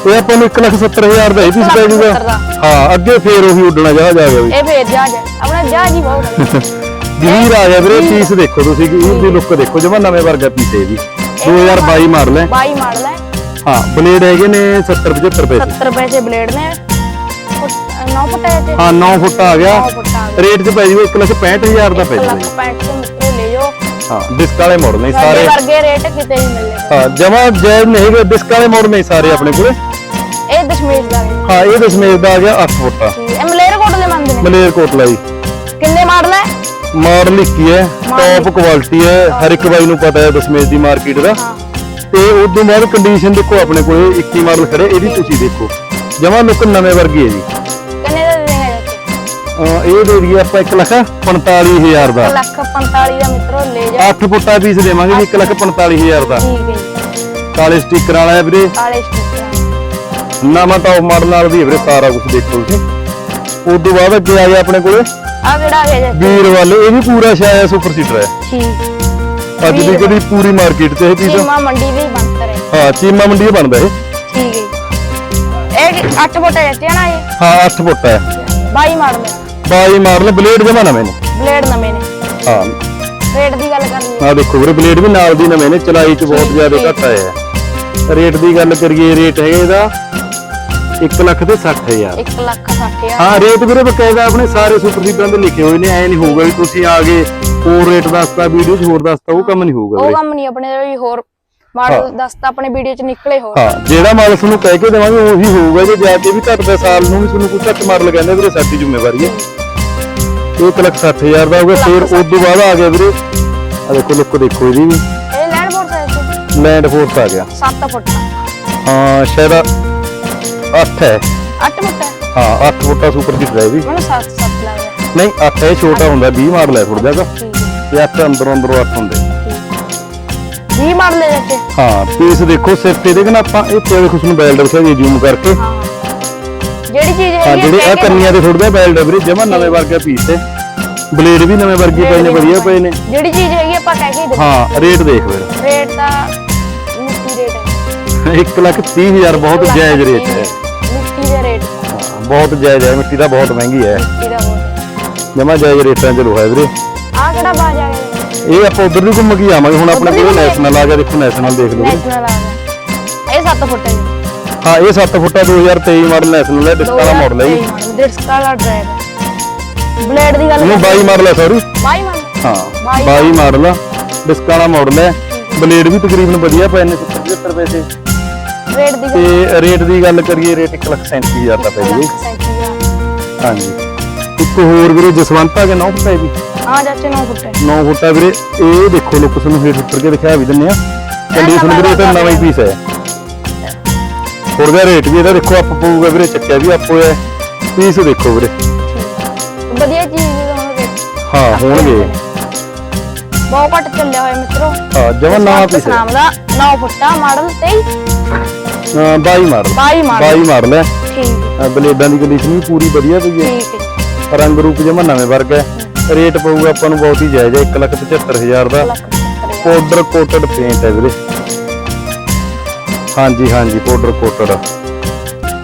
[SPEAKER 1] ਇਹ ਆਪਾਂ ਨੂੰ 170000 ਦਾ ਇਹ ਪੀਸ ਪੈ ਜਾਊਗਾ
[SPEAKER 3] 1,70,000 ਦਾ।
[SPEAKER 1] ਹਾਂ ਅੱਗੇ ਫੇਰ ਉਹੀ ਉੱਡਣਾ ਜਹਾਜ਼ ਆ ਗਿਆ ਵੀ
[SPEAKER 3] ਇਹ ਫੇਰ ਜਹਾਜ਼ ਹੈ ਆਪਣਾ ਜਹਾਜ਼ ਹੀ ਬਹੁਤ।
[SPEAKER 1] ਵੀਰ ਆ ਗਿਆ ਵੀਰੇ ਪੀਸ ਦੇਖੋ ਤੁਸੀਂ ਕਿ ਇਹਦੀ ਲੁੱਕ ਦੇਖੋ ਜਮਾ ਨਵੇਂ ਵਰਗਾ ਪੀਸ ਇਹ ਵੀ 2022 ਮਾਡਲ ਹੈ।
[SPEAKER 3] 22 ਮਾਡਲ ਹੈ।
[SPEAKER 1] ਹਾਂ ਬਲੇਡ ਹੈਗੇ ਨੇ 70 75 ਪੈਸੇ।
[SPEAKER 3] 70 ਪੈਸੇ ਬਲੇਡ ਨੇ। 9 ਫੁੱਟ ਹੈ ਚਾਚੇ
[SPEAKER 1] ਹਾਂ 9 ਫੁੱਟ ਆ ਗਿਆ।
[SPEAKER 3] 9 ਫੁੱਟ ਆ ਗਿਆ।
[SPEAKER 1] ਰੇਟ 'ਚ ਪੈ ਜੂ 165000 ਦਾ ਪੈ
[SPEAKER 3] ਲੱਖ
[SPEAKER 1] ਜੂ
[SPEAKER 3] 65 ਤੋਂ ਮਿੱਤਰੋ ਲੈ ਜਾਓ।
[SPEAKER 1] ਹਾਂ ਡਿਸਕ ਵਾਲੇ ਮਾਡਲ ਨੇ
[SPEAKER 3] ਸਾਡੇ
[SPEAKER 1] ਸਾਰੇ।
[SPEAKER 3] ਵਰਗੇ ਰੇਟ ਕਿਤੇ ਨਹੀਂ ਮਿਲਦੇ
[SPEAKER 1] ਹਾਂ ਜਮਾ ਜਾਇਜ਼ ਨਹੀਂ ਹੈਗੇ ਡਿਸਕ ਵਾਲੇ ਮਾਡਲ ਨੇ ਸਾਰੇ ਆਪਣੇ ਕੋਲੇ।
[SPEAKER 3] ਦਸ਼ਮੇਸ਼ ਦਾ ਹੈ
[SPEAKER 1] ਹਾਂ ਇਹ ਦਸ਼ਮੇਸ਼ ਦਾ ਆ ਗਿਆ 8 ਫੁੱਟ
[SPEAKER 3] ਇਹ ਮਲੇਰ ਕੋਟ ਦੇ ਮੰਨਦੇ ਨੇ?
[SPEAKER 1] ਮਲੇਰ ਕੋਟਲਾ ਜੀ
[SPEAKER 3] ਕਿੰਨੇ ਮਾਡਲ ਹੈ?
[SPEAKER 1] ਮਾਡਲ 21 ਹੈ ਟੌਪ ਕੁਆਲਿਟੀ ਹੈ ਹਰ ਇੱਕ ਬਾਈ ਨੂੰ ਪਤਾ ਹੈ ਦਸ਼ਮੇਸ਼ ਦੀ ਮਾਰਕੀਟ ਦਾ।
[SPEAKER 3] ਹਾਂ।
[SPEAKER 1] ਤੇ ਉਸ ਤੋਂ ਬਾਅਦ ਕੰਡੀਸ਼ਨ ਦੇਖੋ ਆਪਣੇ ਕੋਲੇ 21 ਮਾਡਲ ਖੜੇ ਇਹਦੀ ਤੁਸੀਂ ਦੇਖੋ। ਜਮਾ ਲੁੱਕ ਨਵੇਂ ਵਰਗੀ ਹੈ ਜੀ।
[SPEAKER 3] ਕਿੰਨੇ ਦਾ ਦੇ ਦੇਗਾ ਚਾਚੇ
[SPEAKER 1] ਅਹ ਇਹ ਦੇ ਦਈਏ ਆਪਾਂ 1 ਲੱਖ 45000 ਦਾ।
[SPEAKER 3] ਇੱਕ ਲੱਖ 45 ਦਾ ਮਿੱਤਰੋ ਲੈ ਜਾਓ।
[SPEAKER 1] 8 ਫੁੱਟਾ ਪੀਸ ਦੇਵਾਂਗੇ ਜੀ 1 ਲੱਖ 45000 ਦਾ।
[SPEAKER 3] ਠੀਕ ਹੈ ਜੀ।
[SPEAKER 1] ਕਾਲੇ ਸਟicker ਵਾਲਾ ਹੈ ਵੀਰੇ।
[SPEAKER 3] ਕਾਲੇ ਸਟਿੱਕਰ
[SPEAKER 1] ਨਵਾਂ ਟੌਪ ਮਾਡਲ ਨਾਲ ਵੀ ਵੀਰੇ ਸਾਰਾ ਕੁਝ ਦੇਖੋ ਤੁਸੀਂ ਉਸ ਤੋਂ ਬਾਅਦ ਅੱਗੇ ਆ ਗਿਆ ਆਪਣੇ ਕੋਲੇ।
[SPEAKER 3] ਆ ਕਿਹੜਾ ਆ ਗਿਆ
[SPEAKER 1] ਵੀਰ ਵੱਲ ਇਹ ਵੀ ਪੂਰਾ ਛਾਇਆ ਸੁਪਰ ਸੀਟਰ ਹੈ।
[SPEAKER 3] ਠੀਕ।
[SPEAKER 1] ਅੱਜ ਦੀ ਜਿਹੜੀ ਪੂਰੀ ਮਾਰਕੀਟ ਤੇ ਇਹ ਪੀਸ
[SPEAKER 3] ਚੀਮਾ ਮੰਡੀ ਦੀ ਬਣਤਰ ਹੈ।
[SPEAKER 1] ਹਾਂ ਚੀਮਾ ਮੰਡੀ ਬਣਦਾ ਇਹ।
[SPEAKER 3] ਠੀਕ ਹੈ। ਇਹ 8 ਫੁੱਟ ਹੈ ਨਾ ਇਹ?
[SPEAKER 1] ਹਾਂ 8 ਫੁੱਟ ਹੈ।
[SPEAKER 3] 22 ਮਾਡਲ ਹੈ
[SPEAKER 1] 22 ਮਾਡਲ ਬਲੇਡ ਜਮਾ ਨਵੇਂ ਨੇ।
[SPEAKER 3] ਬਲੇਡ ਨਵੇਂ ਨੇ।
[SPEAKER 1] ਹਾਂ।
[SPEAKER 3] ਰੇਟ ਦੀ ਗੱਲ ਕਰਨੀ
[SPEAKER 1] ਆ ਦੇਖੋ ਵੀਰੇ ਬਲੇਡ ਵੀ ਨਾਲ ਦੀ ਨਵੇਂ ਨੇ ਚਲਾਈ 'ਚ ਬਹੁਤ ਜ਼ਿਆਦਾ ਘੱਟ ਆਇਆ ਹੈ। ਰੇਟ ਦੀ ਗੱਲ ਕਰੀਏ ਰੇਟ ਹੈਗਾ ਇਹਦਾ 1 ਲੱਖ ਤੇ 60000
[SPEAKER 3] 1 ਲੱਖ 60 ਹਜ਼ਾਰ।
[SPEAKER 1] ਹਾਂ ਰੇਟ ਵੀਰੇ ਬਕਾਇਦਾ ਆਪਣੇ ਸਾਰੇ ਸੁਪਰ ਸੀਟਰਾਂ ਦੇ ਲਿਖੇ ਹੋਏ ਨੇ ਐ ਨਹੀਂ ਹੋਊਗਾ ਵੀ ਤੁਸੀਂ ਆ ਗਏ ਹੋਰ ਰੇਟ ਦੱਸਤਾ ਵੀਡੀਓ 'ਚ ਹੋਰ ਦੱਸਤਾ ਉਹ ਕੰਮ ਨਹੀਂ ਹੋਊਗਾ
[SPEAKER 3] ਉਹ ਕੰਮ ਨਹੀਂ ਆਪਣੇ ਵੀ ਹੋਰ ਮਾਡਲ ਦੱਸਤਾ ਆਪਣੇ ਵੀਡੀਓ ਚ ਨਿਕਲੇ ਹੋਰ।
[SPEAKER 1] ਹਾਂ ਜਿਹੜਾ ਮਾਡਲ ਤੁਹਾਨੂੰ ਕਹਿ ਕੇ ਦੇਵਾਂਗੇ ਉਹੀ ਹੋਊਗਾ ਜੇ ਜਾ ਕੇ ਵੀ ਘੱਟਦਾ ਸਾਲ ਨੂੰ ਵੀ ਤੁਹਾਨੂੰ ਕੋਈ ਘੱਟ ਮਾਡਲ ਕਹਿੰਦੇ ਵੀਰੇ ਸਾਡੀ ਜ਼ਿੰਮੇਵਾਰੀ ਹੈ। ਇਹ 1 ਲੱਖ 60000 ਦਾ ਹੋਊਗਾ ਫਿਰ ਉਸ ਤੋਂ ਬਾਅਦ ਆ ਗਿਆ ਵੀਰੇ। ਆ ਦੇਖੋ ਲੁੱਕ ਦੇਖੋ ਇਹਦੀ ਵੀ।
[SPEAKER 3] ਇਹ ਲੈਂਡ ਫੋਰਸ
[SPEAKER 1] ਆ ਗਿਆ।
[SPEAKER 3] 7 ਫੁੱਟ।
[SPEAKER 1] ਹਾਂ ਸ਼ਾਇਦ 8 ਹੈ।
[SPEAKER 3] 8 ਫੁੱਟ ਹੈ।
[SPEAKER 1] ਹਾਂ 8 ਫੁੱਟਾ ਸੁਪਰ ਸੀਟਰ ਹੈ। ਵੀ
[SPEAKER 3] ਮੈਨੂੰ 7 7 ਲੱਗਦਾ
[SPEAKER 1] ਨਹੀਂ 8 ਹੈ ਛੋਟਾ ਹੁੰਦਾ 20 ਮਾਡਲ ਹੈ ਥੋੜਾ ਜਿਹਾ।
[SPEAKER 3] ਠੀਕ ਹੈ।
[SPEAKER 1] ਇਹ 8 ਅੰਦਰੋਂ ਅੰਦਰੋਂ 8 ਹੁੰਦੇ।
[SPEAKER 3] ਠੀਕ 20 ਮਾਡਲ ਹੈ ਚਾਚੇ
[SPEAKER 1] ਹਾਂ ਪੀਸ ਦੇਖੋ ਸਿਰ ਤੇ ਦੇਖਣਾ ਆਪਾਂ ਇਹ ਤੇ ਦੇਖੋ ਤੁਹਾਨੂੰ ਦਿਖਾ ਜੀ ਜ਼ੂਮ ਕਰਕੇ।
[SPEAKER 3] ਜਿਹੜੀ ਚੀਜ਼
[SPEAKER 1] ਹਾਂ
[SPEAKER 3] ਹੈਗੀ
[SPEAKER 1] ਜਿਹੜੇ ਆ ਕੰਨੀਆਂ ਦੇ ਥੋੜਾ ਜਿਹਾ ਬੈਲਟ ਵੀਰੇ ਜਮਾ ਨਵੇਂ ਵਰਗਾ ਪੀਸ ਹੈ ਬਲੇਡ ਵੀ ਨਵੇਂ ਵਰਗੇ ਪਏ ਨੇ ਵਧੀਆ ਪਏ ਨੇ।
[SPEAKER 3] ਜਿਹੜੀ ਚੀਜ਼ ਹੈਗੀ ਆਪਾਂ ਕਹਿ ਕੇ ਹੀ
[SPEAKER 1] ਹਾਂ ਰੇਟ ਦੇਖ ਫਿਰ
[SPEAKER 3] ਰੇਟ ਦਾ ਮਿੱਟੀ ਰੇਟ ਹੈ।
[SPEAKER 1] 1 ਲੱਖ 30 ਹਜ਼ਾਰ ਬਹੁਤ ਜਾਇਜ਼
[SPEAKER 3] ਮਿੱਟੀ ਦੇ ਰੇਟ
[SPEAKER 1] ਹਾਂ, ਬਹੁਤ ਜਾਇਜ਼ ਹੈ ਮਿੱਟੀ ਦਾ ਬਹੁਤ ਮਹਿੰਗੀ ਹੈ।
[SPEAKER 3] ਦਾ
[SPEAKER 1] ਜਮਾ ਜਾਇਜ਼ ਰੇਟਾਂ 'ਚ ਲੋਹਾ ਹੈ ਵੀਰੇ।
[SPEAKER 3] ਆ ਕਿਹੜਾ ਬਾਜ ਆ ਗਿਆ
[SPEAKER 1] ਇਹ ਆਪਾਂ ਉਧਰ ਦੀ ਘੁੰਮ ਕੇ ਆਵਾਂਗੇ ਹੁਣ ਆਪਣੇ
[SPEAKER 3] ਉੱਧਰ
[SPEAKER 1] ਕੋਲ
[SPEAKER 3] ਵੀ
[SPEAKER 1] ਨੈਸ਼ਨਲ ਆ ਗਿਆ ਦੇਖੋ ਨੈਸ਼ਨਲ ਦੇਖ ਲਓ।
[SPEAKER 3] ਨੈਸ਼ਨਲ ਆ ਗਿਆ। ਇਹ 7 ਫੁੱਟ ਹੈ
[SPEAKER 1] ਹਾਂ ਇਹ 7 ਫੁੱਟਾ 2023 ਮਾਡਲ ਨੈਸ਼ਨਲ ਹੈ ਡਿਸਕ ਵਾਲਾ ਮਾਡਲ ਹੈ ਜੀ।
[SPEAKER 3] ਡਿਸਕ ਵਾਲਾ ਡਰਾਈਵ ਬਲੇਡ ਦੀ ਗੱਲ
[SPEAKER 1] ਇਹਨੂੰ 22 ਮਾਡਲ ਹੈ ਸੌਰੀ।
[SPEAKER 3] 22 ਮਾਡਲ
[SPEAKER 1] ਹਾਂ
[SPEAKER 3] ਬਾਈ
[SPEAKER 1] 22 ਮਾਡਲ ਆ ਡਿਸਕ ਮਾਡਲ ਹੈ। ਬਲੇਡ ਵੀ ਤਕਰੀਬਨ ਵਧੀਆ ਪਏ ਨੇ 75 ਪੈਸੇ
[SPEAKER 3] ਰੇਟ ਦੀ ਗੱਲ
[SPEAKER 1] ਤੇ ਰੇਟ ਦੀ ਗੱਲ ਕਰੀਏ ਰੇਟ 1 ਲੱਖ 37000 ਦਾ ਪੈ ਜੀ। ਹਾਂਜੀ। ਇੱਕ ਹੋਰ ਵੀਰੇ ਜਸਵੰਤ ਗਿਆ ਨੌ ਪੈ ਵੀ
[SPEAKER 3] ਹਾਂ ਚਾਚੇ 9 ਫੁੱਟ ਹੈ।
[SPEAKER 1] 9 ਫੁੱਟਾ ਵੀਰੇ। ਇਹ ਦੇਖੋ ਲੁੱਕ ਤੁਹਾਨੂੰ ਹੇਠ ਉੱਤਰ ਕੇ ਦਿਖਾ ਵੀ ਦਿੰਨੇ ਆ ਕੰਡੀਸ਼ਨ ਵੀਰੇ ਤਾਂ ਨਵਾਂ ਹੀ ਪੀਸ ਹੈ। ਹੋਰ ਦਾ ਰੇਟ ਵੀ ਇਹਦਾ ਦੇਖੋ ਆਪ ਪਊਗਾ ਵੀਰੇ ਚੱਕਿਆ ਵੀ ਆਪੋ ਹੈ। ਪੀਸ ਦੇਖੋ ਵੀਰੇ।
[SPEAKER 3] ਵਧੀਆ ਚੀਜ਼ ਵੀ ਹੋਣਗੇ।
[SPEAKER 1] ਹਾਂ ਹੋਣਗੇ।
[SPEAKER 3] ਬਹੁਤ ਘੱਟ ਚੱਲਿਆ ਹੋਇਆ ਮਿੱਤਰੋ।
[SPEAKER 1] ਹਾਂ ਜਮਾ ਨਵਾਂ ਪੀਸ
[SPEAKER 3] ਨਾਮ ਦਾ 9 ਫੁੱਟਾ ਮਾਡਲ 23
[SPEAKER 1] ਹਾਂ 22 ਮਾਡਲ
[SPEAKER 3] 22 ਮਾਡਲ
[SPEAKER 1] 22 ਮਾਡਲ ਹੈ
[SPEAKER 3] ਠੀਕ ਹੈ।
[SPEAKER 1] ਬਲੇਡਾਂ ਦੀ ਕੰਡੀਸ਼ਨ ਵੀ ਪੂਰੀ ਵਧੀਆ ਪਈ ਹੈ।
[SPEAKER 3] ਠੀਕ ਹੈ।
[SPEAKER 1] ਰੰਗ ਰੂਪ ਜਮਾ ਨਵੇਂ ਵਰਗਾ ਹੈ। ਰੇਟ ਪਊਗਾ ਆਪਾਂ ਨੂੰ ਬਹੁਤ ਹੀ ਜਾਇਜ਼ ਹੈ 175000 ਦਾ। ਪਾਊਡਰ ਕੋਟਡ ਪੇਂਟ ਹੈ ਵੀਰੇ। ਹਾਂਜੀ ਹਾਂਜੀ ਪਾਊਡਰ ਕੋਟਡ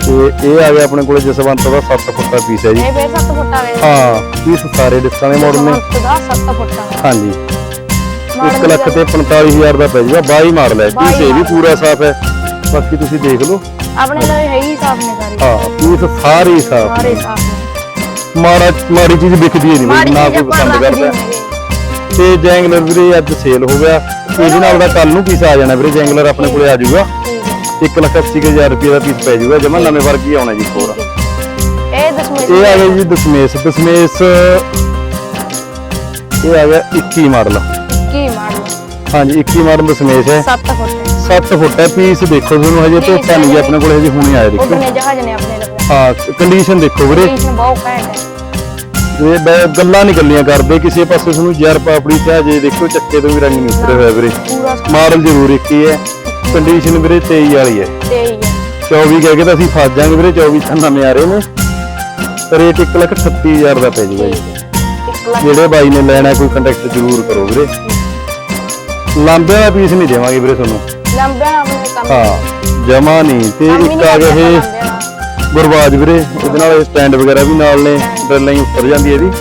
[SPEAKER 1] ਤੇ ਇਹ ਆ ਗਿਆ ਆਪਣੇ ਕੋਲੇ ਜਸਵੰਤ ਦਾ 7 ਫੁੱਟਾ ਪੀਸ ਹੈ ਜੀ।
[SPEAKER 3] ਇਹ ਫੇਰ 7 ਫੁੱਟਾ ਵੇ।
[SPEAKER 1] ਹਾਂ ਪੀਸ ਸਾਰੇ ਡਿਸਕਾਂ ਦੇ ਮਾਡਲ ਨੇ।
[SPEAKER 3] ਜਸਵੰਤ ਦਾ 7 ਫੁੱਟਾ
[SPEAKER 1] ਹਾਂਜੀ।
[SPEAKER 3] ਮਾਡਲ
[SPEAKER 1] 1 ਲੱਖ ਤੇ 45000 ਦਾ ਪੈ ਜਾਊਗਾ 22 ਮਾਡਲ ਹੈ ਪੀਸ ਇਹ ਵੀ। ਪੂਰਾ ਸਾਫ਼ ਹੈ। ਬਾਕੀ ਤੁਸੀਂ ਦੇਖ ਲਓ।
[SPEAKER 3] ਆਪਣੇ ਲਈ ਹੈ ਹੀ ਸਾਫ਼ ਨੇ ਸਾਰੇ।
[SPEAKER 1] ਹਾਂ ਪੀਸ ਸਾਰੇ ਹੀ ਸਾਫ਼
[SPEAKER 3] ਸਾਰੇ ਸਾਫ਼ ਨੇ।
[SPEAKER 1] ਮਾੜਾ ਮਾੜੀ ਚੀਜ਼ ਵਿਕਦੀ ਨਹੀਂ ਨਾ ਕੋਈ ਪਸੰਦ ਕਰਦਾ। ਤੇ ਜੈਂਗਲਰ ਵੀਰੇ ਅੱਜ ਸੇਲ ਹੋ ਗਿਆ। ਇਹਦੇ ਨਾਲ ਦਾ ਕੱਲ ਨੂੰ ਪੀਸ ਆ ਜਾਣਾ ਵੀਰੇ ਜੈਂਗਲਰ ਆਪਣੇ ਕੋਲੇ ਆ ਜਾਊਗਾ।
[SPEAKER 3] ਠੀਕ ਹੈ।
[SPEAKER 1] 180000 ਰੁਪਏ ਦਾ ਪੀਸ ਪੈ ਜਾਊਗਾ ਜਮਾ ਨਵੇਂ ਵਰਗੀ ਆਉਣਾ ਜੀ ਕੋਰਾ
[SPEAKER 3] ਇਹ ਦਸਵੇਂ
[SPEAKER 1] ਇਹ ਆ ਗਿਆ ਜੀ ਦਸ਼ਮੇਸ਼। ਦਸ਼ਮੇਸ਼ ਇਹ ਆ ਗਿਆ 21 ਮਾਡਲ।
[SPEAKER 3] ਕੀ ਮਾਡਲ।
[SPEAKER 1] ਹਾਂਜੀ 21 ਮਾਡਲ ਦਸ਼ਮੇਸ਼ ਹੈ।
[SPEAKER 3] 7 ਫੁੱਟ।
[SPEAKER 1] 7 ਫੁੱਟ ਹੈ ਪੀਸ ਦੇਖੋ ਤੁਹਾਨੂੰ ਹਜੇ ਧੋਤਾ ਨਹੀਂ ਗਿਆ ਆਪਣੇ ਕੋਲੇ ਹਜੇ ਹੁਣੇ ਆਇਆ ਦੇਖੋ।
[SPEAKER 3] ਜਹਾਜ਼ ਨੇ ਆਪਣੇ ਲੱਗੇ
[SPEAKER 1] ਹਾਂ ਕੰਡੀਸ਼ਨ ਦੇਖੋ ਵੀਰੇ।
[SPEAKER 3] ਕੰਡੀਸ਼ਨ ਬਹੁਤ ਘੈਂਟ ਹੈ।
[SPEAKER 1] ਇਹ ਬ- ਗੱਲਾਂ ਨਹੀਂ ਗੱਲੀਆਂ ਕਰਦੇ ਕਿਸੇ ਪਾਸੇ ਤੁਹਾਨੂੰ ਜ਼ਰ ਪਾਪੜੀ ਤੇ ਹਜੇ ਦੇਖੋ ਚੱਕੇ ਤੋਂ ਵੀ ਰੰਗ ਨਹੀਂ ਉਤਰਿਆ ਹੋਇਆ ਵੀਰੇ।
[SPEAKER 3] ਪੂਰਾ
[SPEAKER 1] ਮਾਡਲ ਜ਼ਰੂਰ ਇੱਕ ਹੀ ਹੈ। ਕੰਡੀਸ਼ਨ ਵੀਰੇ 23 ਵਾਲੀ ਹੈ।
[SPEAKER 3] ਤੇ ਹੀ। ਹੈ
[SPEAKER 1] 24 ਕਹਿ ਕੇ ਤਾਂ ਅਸੀਂ ਫਸ ਜਾਾਂਗੇ ਵੀਰੇ 24 ਤਾਂ ਨਵੇਂ ਆ ਰਹੇ ਨੇ। ਰੇਟ 138000 ਦਾ ਪੈ ਜਾਊਗਾ ਜੀ।
[SPEAKER 3] ਠੀਕ ਹੈ। 1 ਲੱਖ
[SPEAKER 1] ਜਿਹੜੇ ਬਾਈ ਨੇ ਲੈਣਾ ਕੋਈ ਕੰਟੈਕਟ ਜ਼ਰੂਰ ਕਰੋ ਵੀਰੇ। ਲਾਂਬੇ ਦਾ ਪੀਸ ਨਹੀਂ ਦੇਵਾਂਗੇ ਵੀਰੇ ਤੁਹਾਨੂੰ।
[SPEAKER 3] ਲੰਬੇ ਨਾਲ ਆਪਣੇ ਕੰਮ।
[SPEAKER 1] ਹਾਂ ਜਮਾ ਨਹੀਂ। ਤੇ
[SPEAKER 3] ਕੰਮ ਹੀ
[SPEAKER 1] ਇੱਕ
[SPEAKER 3] ਨਹੀਂ
[SPEAKER 1] ਆ ਗਿਆ
[SPEAKER 3] ਕਰਦੇ
[SPEAKER 1] ਇਹ
[SPEAKER 3] ਆਪਾਂ ਲੰਬੇ ਨਾਲ।
[SPEAKER 1] ਗੁਰਬਾਜ ਵੀਰੇ ਇਹਦੇ ਨਾਲ ਸਟੈਂਡ ਵਗੈਰਾ ਵੀ ਨਾਲ ਨੇ ਡਰਲਾਂ ਹੀ ਉੱਤਰ ਜਾਂਦੀ ਹੈ ਇਹਦੀ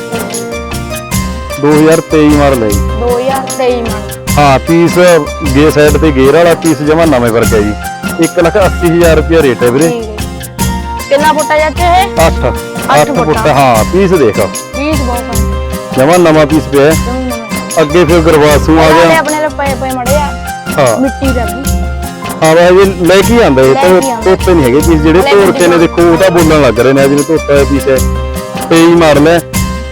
[SPEAKER 1] 2023 ਮਾਡਲ ਹੈ ਜੀ।
[SPEAKER 3] 2023 ਮਾਡਲ।
[SPEAKER 1] ਹਾਂ ਪੀਸ ਗੇ ਸਾਈਡ ਤੇ ਗੇਅਰ ਵਾਲਾ ਪੀਸ ਜਮਾ ਨਵੇਂ ਵਰਗਾ ਜੀ। 180000 ਰੁਪਏ ਰੇਟ ਹੈ ਵੀਰੇ।
[SPEAKER 3] ਠੀਕ ਹੈ ਕਿੰਨਾ ਫੁੱਟਾ ਜਾਂਦੇ ਇਹ?
[SPEAKER 1] 8
[SPEAKER 3] ਅੱਠ
[SPEAKER 1] 8 ਫੁੱਟ
[SPEAKER 3] ਫੁੱਟਾ।
[SPEAKER 1] ਹਾਂ ਪੀਸ ਦੇਖ।
[SPEAKER 3] 20 ਬਹੁਤ ਘੈਂਟ
[SPEAKER 1] ਜਮਾ ਨਵਾਂ ਪੀਸ ਪਿਆ ਹੈ। ਅੱਗੇ ਫਿਰ ਗੁਰਬਾਸੂ ਆ ਗਿਆ।
[SPEAKER 3] ਆਪਣੇ ਲਈ ਪਏ ਪਏ
[SPEAKER 1] ਹਾਂ।
[SPEAKER 3] ਮਿੱਟੀ ਦਾ ਵੀ।
[SPEAKER 1] ਹਾਂ ਬਾਈ ਜੀ ਲੈ ਕੇ ਹੀ ਆਂਦਾ ਇਹ
[SPEAKER 3] ਲੈ
[SPEAKER 1] ਤਾਂ
[SPEAKER 3] ਕੇ ਆਉਂਦਾ।
[SPEAKER 1] ਤੋਤੇ ਨਹੀਂ ਹੈਗੇ ਪੀਸ ਜਿਹੜੇ
[SPEAKER 3] ਲੈ ਕੇ
[SPEAKER 1] ਤੋੜ ਕੇ ਨੇ ਦੇਖੋ ਉਹ ਤਾਂ ਬੋਲਣ ਲੱਗ ਰਹੇ ਨੇ ਜਿਵੇਂ ਤੋਤਾ ਦਾ ਪੀਸ ਹੈ 23 ਮਾਡਲ ਹੈ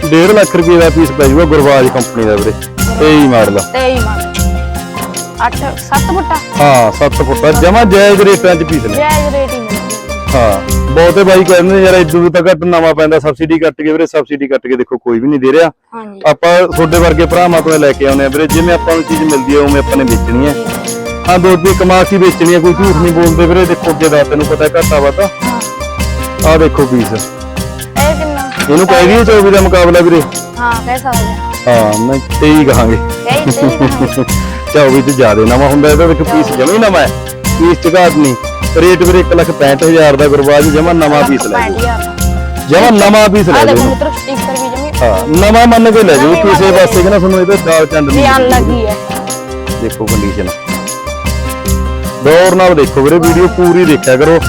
[SPEAKER 1] 1.5 ਲੱਖ ਰੁਪਏ ਦਾ ਪੀਸ ਪੈ ਜਾਊਗਾ ਗੁਰਬਾਜ ਕੰਪਨੀ ਦਾ ਵੀਰੇ 23 ਮਾਡਲ
[SPEAKER 3] 23 ਮਾਡਲ 8 7 ਫੁੱਟਾ?
[SPEAKER 1] ਹਾਂ 7 ਫੁੱਟਾ ਜਮਾ ਜਾਇਜ਼ ਰੇਟਾਂ 'ਚ ਪੀਸ ਨੇ।
[SPEAKER 3] ਜਾਇਜ਼ ਰੇਟ ਹੀ ਮਿਲਦੀ ਹੈ
[SPEAKER 1] ਹਾਂ। ਬਹੁਤੇ ਬਾਈ ਕਹਿੰਦੇ ਯਾਰ ਇਦੋਂ ਤਾਂ ਘੱਟ ਨਵਾਂ ਪੈਂਦਾ ਸਬਸਿਡੀ ਕੱਟ ਕੇ ਵੀਰੇ ਸਬਸਿਡੀ ਕੱਟ ਕੇ ਦੇਖੋ ਕੋਈ ਵੀ ਨਹੀਂ ਦੇ ਰਿਹਾ। ਆਪਾਂ ਤੁਹਾਡੇ ਵਰਗੇ ਭਰਾਵਾਂ ਤੋਂ ਲੈ ਕੇ ਆਉਂਦੇ ਆ ਵੀਰੇ ਜਿਵੇਂ ਆਪਾਂ ਨੂੰ ਚੀਜ਼ ਮਿਲਦੀ ਹੈ ਉਵੇਂ ਆਪਾਂ ਨੇ ਵੇਚਣੀ ਹੈ। ਹਾਂ ਦੋ ਰੁਪਏ ਕਮਾ ਕੇ ਵੇਚਣੀ ਹੈ ਕੋਈ ਝੂਠ ਨਹੀਂ ਬੋਲਦੇ ਵੀਰੇ ਦੇਖੋ ਅੱਗੇ ਦਾ ਤੈਨੂੰ ਪਤਾ ਘਾਟਾ ਵਾ ਤਾਂ
[SPEAKER 3] ਹਾਂ।
[SPEAKER 1] ਆਹ ਦੇਖੋ ਪੀਸ
[SPEAKER 3] ਇਹ ਕਿੰਨਾ?
[SPEAKER 1] ਇਹਨੂੰ ਕਹਿ ਦਈਏ 24 ਦਾ ਮੁਕਾਬਲਾ ਵੀਰੇ।
[SPEAKER 3] ਹਾਂ ਕਹਿ ਸਕਦੇ ਹਾਂ।
[SPEAKER 1] ਮੈਂ 23 ਕਹਾਂਗੇ।
[SPEAKER 3] ਕਹੀ ਸਹੀ ਕਹਾਂਗੇ।
[SPEAKER 1] 24 ਚ ਜ਼ਿਆਦਾ ਨਵਾਂ ਹੁੰਦਾ ਇਹਦਾ ਵਿੱਚ ਪੀਸ ਜਮਾ ਨਵਾਂ ਹੈ। ਪੀਸ ਚ ਘਾਟ ਨਹੀਂ। ਰੇਟ ਵੀਰੇ 165000 ਦਾ ਗੁਰਬਾਜ ਜਮਾ ਨਵਾਂ ਪੀਸ ਲੈ ਜਾਓ ਜਮਾ ਨਵਾਂ ਪੀਸ ਲੈ ਜਾਓ
[SPEAKER 3] ਮਿੱਤਰੋ ਸਟicker ਵੀ ਜਮੀ
[SPEAKER 1] ਹਾਂ ਨਵਾਂ ਮੰਨ ਕੇ ਲੈ ਜਾਓ ਕਿਸੇ ਪਾਸੇ ਕਿ ਨਾ ਤੁਹਾਨੂੰ ਇਹਦਾ ਦਾਲ ਚੰਦ ਨਹੀਂ
[SPEAKER 3] ਆਣ ਲੱਗੀ ਹੈ।
[SPEAKER 1] ਦੇਖੋ ਕੰਡੀਸ਼ਨ ਦੌਰ ਨਾਲ ਦੇਖੋ ਵੀਰੇ ਵੀਡੀਓ ਪੂਰੀ ਦੇਖਿਆ ਕਰੋ।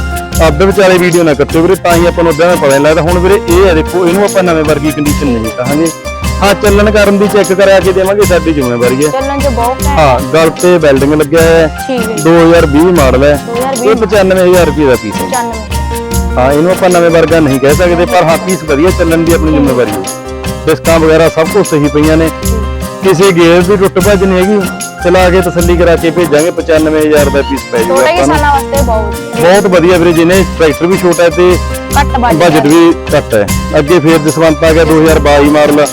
[SPEAKER 1] ਅੱਧ ਵਿਚਾਲੇ ਵੀਡੀਓ ਨਾ ਕੱਟੋ ਵੀਰੇ ਤਾਂ ਹੀ ਆਪਾਂ ਨੂੰ ਦਾ ਪਤਾ ਨਹੀਂ ਲੱਗਦਾ। ਹੁਣ ਵੀਰੇ ਇਹ ਹੈ ਦੇਖੋ ਇਹਨੂੰ ਆਪਾਂ ਨਵੇਂ ਵਰਗੀ ਕੰਡੀਸ਼ਨ ਨਹੀਂ ਕਹਾਂਗੇ। ਹਾਂ ਚੱਲਣ ਕਰਨ ਦੀ ਚੈੱਕ ਕਰਿਆ ਕੇ ਦੇਵਾਂਗੇ ਸਾਡੀ ਜ਼ਿੰਮੇਵਾਰੀ ਹੈ।
[SPEAKER 3] ਚੱਲਣ ਚ ਬਹੁਤ
[SPEAKER 1] ਹਾਂ। ਗਲ ਤੇ ਵੈਲਡਿੰਗ ਲੱਗਿਆ ਹੈ।
[SPEAKER 3] ਠੀਕ ਹੈ। ਜੀ।
[SPEAKER 1] 2020 ਮਾਡਲ ਹੈ।
[SPEAKER 3] 2020
[SPEAKER 1] ਇਹ 95000 ਰੁਪਏ ਦਾ ਪੀਸ ਹੈ।
[SPEAKER 3] 95
[SPEAKER 1] ਹਾਂ ਇਹਨੂੰ ਆਪਾਂ ਨਵੇਂ ਵਰਗਾ ਨਹੀਂ ਕਹਿ ਸਕਦੇ ਪਰ ਹਾਂ ਪੀਸ ਵਧੀਆ ਚੱਲਣ ਦੀ ਆਪਣੀ ਜ਼ਿੰਮੇਵਾਰੀ ਹੈ। ਡਿਸਕਾਂ ਵਗੈਰਾ ਸਭ ਕੁਝ ਸਹੀ ਪਈਆਂ ਨੇ। ਕਿਸੇ ਗੇਅਰ ਦੀ ਟੁੱਟ ਭੱਜ ਨਹੀਂ ਹੈਗੀ। ਚਲਾ ਕੇ ਤਸੱਲੀ ਕਰਾ ਕੇ ਭੇਜਾਂਗੇ 95000 ਦਾ ਪੀਸ ਪੈ ਜਾਊਗਾ
[SPEAKER 3] ਛੋਟੇ ਕਿਸਾਨਾਂ ਵਾਸਤੇ ਬਹੁਤ।
[SPEAKER 1] ਬਹੁਤ ਵਧੀਆ ਵੀਰੇ ਜਿਹਨੇ ਟਰੈਕਟਰ ਵੀ ਛੋਟਾ ਤੇ
[SPEAKER 3] ਘੱਟ ਬਜਟ
[SPEAKER 1] ਵੀ ਘੱਟ ਹੈ। ਅੱਗੇ ਫੇਰ ਜਸਵੰਤ ਆ ਗਿਆ 2022 ਮਾਡਲ।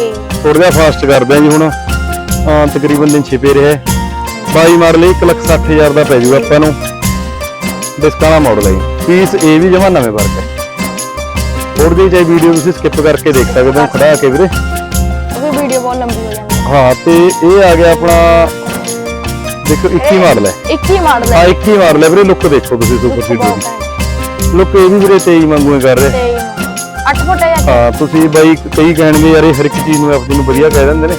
[SPEAKER 1] ਥੋੜਾ ਜਿਹਾ ਫਾਸਟ ਕਰਦੇ ਆ ਜੀ ਹੁਣ। ਹਾਂ ਤਕਰੀਬਨ ਦਿਨ ਛਿਪੇ ਰਿਹਾ। 22 ਮਾਡਲ 160000 ਦਾ ਪੈ ਜਾਊਗਾ ਆਪਾਂ ਨੂੰ। ਡਿਸਕਾਂ ਦਾ ਮਾਡਲ ਹੈ ਜੀ। ਪੀਸ ਇਹ ਵੀ ਜਮਾ ਨਵੇਂ ਵਰਗ ਹੈ ਥੋੜੀ ਜਿਹੀ ਚਾਹੀ ਵੀਡੀਓ ਤੁਸੀਂ ਸਕਿਪ ਕਰਕੇ ਦੇਖ ਸਕਦੇ ਹੋ ਖੜਾ ਕੇ ਵੀਰੇ।
[SPEAKER 3] ਕਿਉਂਕਿ ਵੀਡੀਓ ਬਹੁਤ ਲੰਬੀ ਹੋ ਜਾਂਦੀ ਹੈ
[SPEAKER 1] ਹਾਂ ਤੇ ਇਹ ਆ ਗਿਆ ਆਪਣਾ ਦੇਖੋ 21 ਮਾਡਲ ਹੈ
[SPEAKER 3] ਇੱਕ ਹੀ ਮਾਡਲ
[SPEAKER 1] ਹਾਂ
[SPEAKER 3] ਹੈ
[SPEAKER 1] 21 ਮਾਡਲ ਹੈ ਵੀਰੇ ਲੁੱਕ ਦੇਖੋ ਤੁਸੀਂ ਸੁਪਰ ਦੀ।
[SPEAKER 3] ਘੈਂਟ
[SPEAKER 1] ਲੁੱਕ ਇਹ ਵੀ ਵੀਰੇ 23 ਵਾਂਗੂ ਕਰ ਰਹੇ।
[SPEAKER 3] ਤੇ 8 ਫੁੱਟ ਹੈ
[SPEAKER 1] ਤੁਸੀਂ ਬਾਈ ਕਈ ਕਹਿਣਗੇ ਯਾਰ ਇਹ ਹਰ ਇੱਕ ਚੀਜ਼ ਨੂੰ ਆਪਣੀ ਨੂੰ ਵਧੀਆ ਕਹਿ ਦਿੰਦੇ ਨੇ।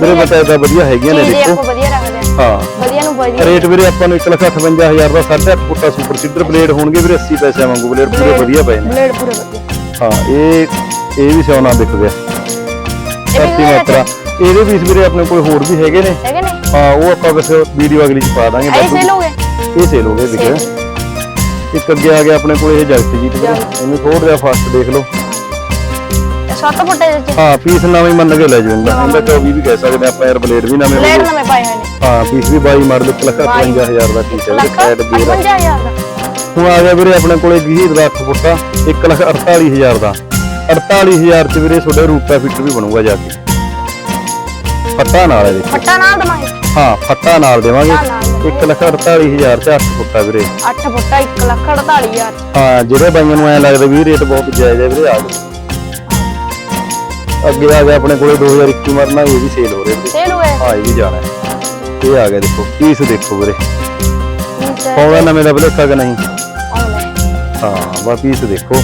[SPEAKER 1] ਮੇਰੇ ਬਤਾ ਤਾਂ ਵਧੀਆ ਹੈਗੀਆਂ ਨੇ ਦੇਖੋ।
[SPEAKER 3] ਵਧੀਆ ਰੱਖਦੇ ਹਾਂ।
[SPEAKER 1] ਹਾਂ।
[SPEAKER 3] ਵਧੀਆ ਨੂੰ ਵਧੀਆ।
[SPEAKER 1] ਰੇਟ ਵੀਰੇ ਆਪਾਂ ਨੂੰ 158000 ਦਾ 8.5 ਫੁੱਟਾ ਸੁਪਰ ਸੀਡਰ ਬਲੇਡ ਹੋਣਗੇ ਵੀਰੇ 80 ਪੈਸੇ ਵਾਂਗੂ ਬਲੇਡ ਪੂਰੇ ਵਧੀਆ ਪਏ ਨੇ।
[SPEAKER 3] ਬਲੇਡ ਪੂਰੇ ਵਧੀਆ।
[SPEAKER 1] ਹਾਂ ਇਹ ਇਹ ਵੀ ਸੋਨਾ ਦਿਖ ਗਿਆ।
[SPEAKER 3] ਇਹ ਵੀ ਵਧੀਆ
[SPEAKER 1] ਮਾਤਰਾ। ਇਹਦੇ ਪੀਸ ਵੀਰੇ ਆਪਣੇ ਕੋਲ ਹੋਰ ਵੀ ਹੈਗੇ ਨੇ।
[SPEAKER 3] ਹੈਗੇ ਨੇ?
[SPEAKER 1] ਹਾਂ ਉਹ ਆਪਾਂ ਬਸ ਵੀਡੀਓ ਅਗਲੀ ਚ ਪਾ ਦਾਂਗੇ। ਬਾਕੀ
[SPEAKER 3] ਸੇਲ ਹੋ ਗਏ?
[SPEAKER 1] ਇਹ ਸੇਲ ਹੋ ਗਏ ਵਿਕੇ ਇੱਕ ਅੱਗੇ ਆ ਗਿਆ ਆਪਣੇ ਕੋਲ ਇਹ ਜਗਤ ਜੀ ਵੀਰੇ। ਇਹਨੂੰ ਥੋੜਾ ਜਿਹਾ ਫਾਸਟ ਦੇਖ ਲਓ।
[SPEAKER 3] 7 ਫੁੱਟੇ ਦੇ ਚ
[SPEAKER 1] ਹਾਂ ਪੀਸ ਨਵੇਂ ਮੰਨ ਕੇ ਲੈ ਜਾਊਂਗਾ। ਇਹਦਾ 24 ਵੀ ਕਹਿ ਸਕਦੇ ਆਪਾਂ 에ਅਰ ਬਲੇਡ ਵੀ ਨਵੇਂ
[SPEAKER 3] ਬਲੇਡ
[SPEAKER 1] ਹੋਣਗੇ।
[SPEAKER 3] ਨਵੇਂ ਪਾਏ ਹੋਏ ਨੇ।
[SPEAKER 1] ਹਾਂ ਪੀਸ ਵੀ 22 ਮਾਡਲ 1 ਲੱਖ 55000 ਦਾ ਪੀਸ ਹੈ
[SPEAKER 3] ਲੱਖ
[SPEAKER 1] ਸਾਈਡ ਵੀ
[SPEAKER 3] 55000 ਦਾ।
[SPEAKER 1] ਹੁਣ ਆ ਗਿਆ ਵੀਰੇ ਆਪਣੇ ਕੋਲੇ ਗਹੀਰ ਦਾ 8 ਫੁੱਟਾ 1 ਲੱਖ 48000 ਦਾ। 48000 ਚ ਵੀਰੇ ਤੁਹਾਡੇ ਰੂਪਾ ਫਿੱਟ ਵੀ ਬਣੂਗਾ ਜਾ ਕੇ। ਫੱਟਾ ਨਾਲ ਇਹਦੇ
[SPEAKER 3] ਫੱਟਾ ਨਾਲ ਦਵਾਂਗੇ।
[SPEAKER 1] ਹਾਂ ਫੱਟਾ ਨਾਲ ਦੇਵਾਂਗੇ।
[SPEAKER 3] ਫੱਟਾ ਨਾਲ
[SPEAKER 1] 1 ਲੱਖ 48000 ਚ 8 ਫੁੱਟਾ ਵੀਰੇ।
[SPEAKER 3] 8 ਫੁੱਟਾ 1 ਲੱਖ 48000
[SPEAKER 1] ਹਾਂ ਜਿਹੜੇ ਬਾਈਆਂ ਨੂੰ ਐ ਲੱਗਦਾ ਵੀ ਰੇਟ ਬਹੁਤ ਜਾਇਜ਼ ਹੈ ਵੀਰੇ ਆ ਜਾਓ। ਅੱਗੇ ਆ ਗਿਆ ਆਪਣੇ ਕੋਲੇ 2021 ਮਰਨਾ ਇਹ ਵੀ ਸੇਲ ਹੋ ਰਿਹਾ ਵੀਰੇ
[SPEAKER 3] ਸੇਲ ਹੋਏ
[SPEAKER 1] ਹਾਂ ਇਹ ਵੀ ਜਾਣਾ ਹੈ। ਇਹ ਆ ਗਿਆ ਦੇਖੋ ਪੀਸ ਦੇਖੋ ਵੀਰੇ। ਪਾਉਣਾ ਨਵੇਂ ਦਾ ਭਲੇਖਾ ਕਿ ਨਹੀਂ? ਹਾਂ। ਬਾ ਪੀਸ ਦੇਖੋ।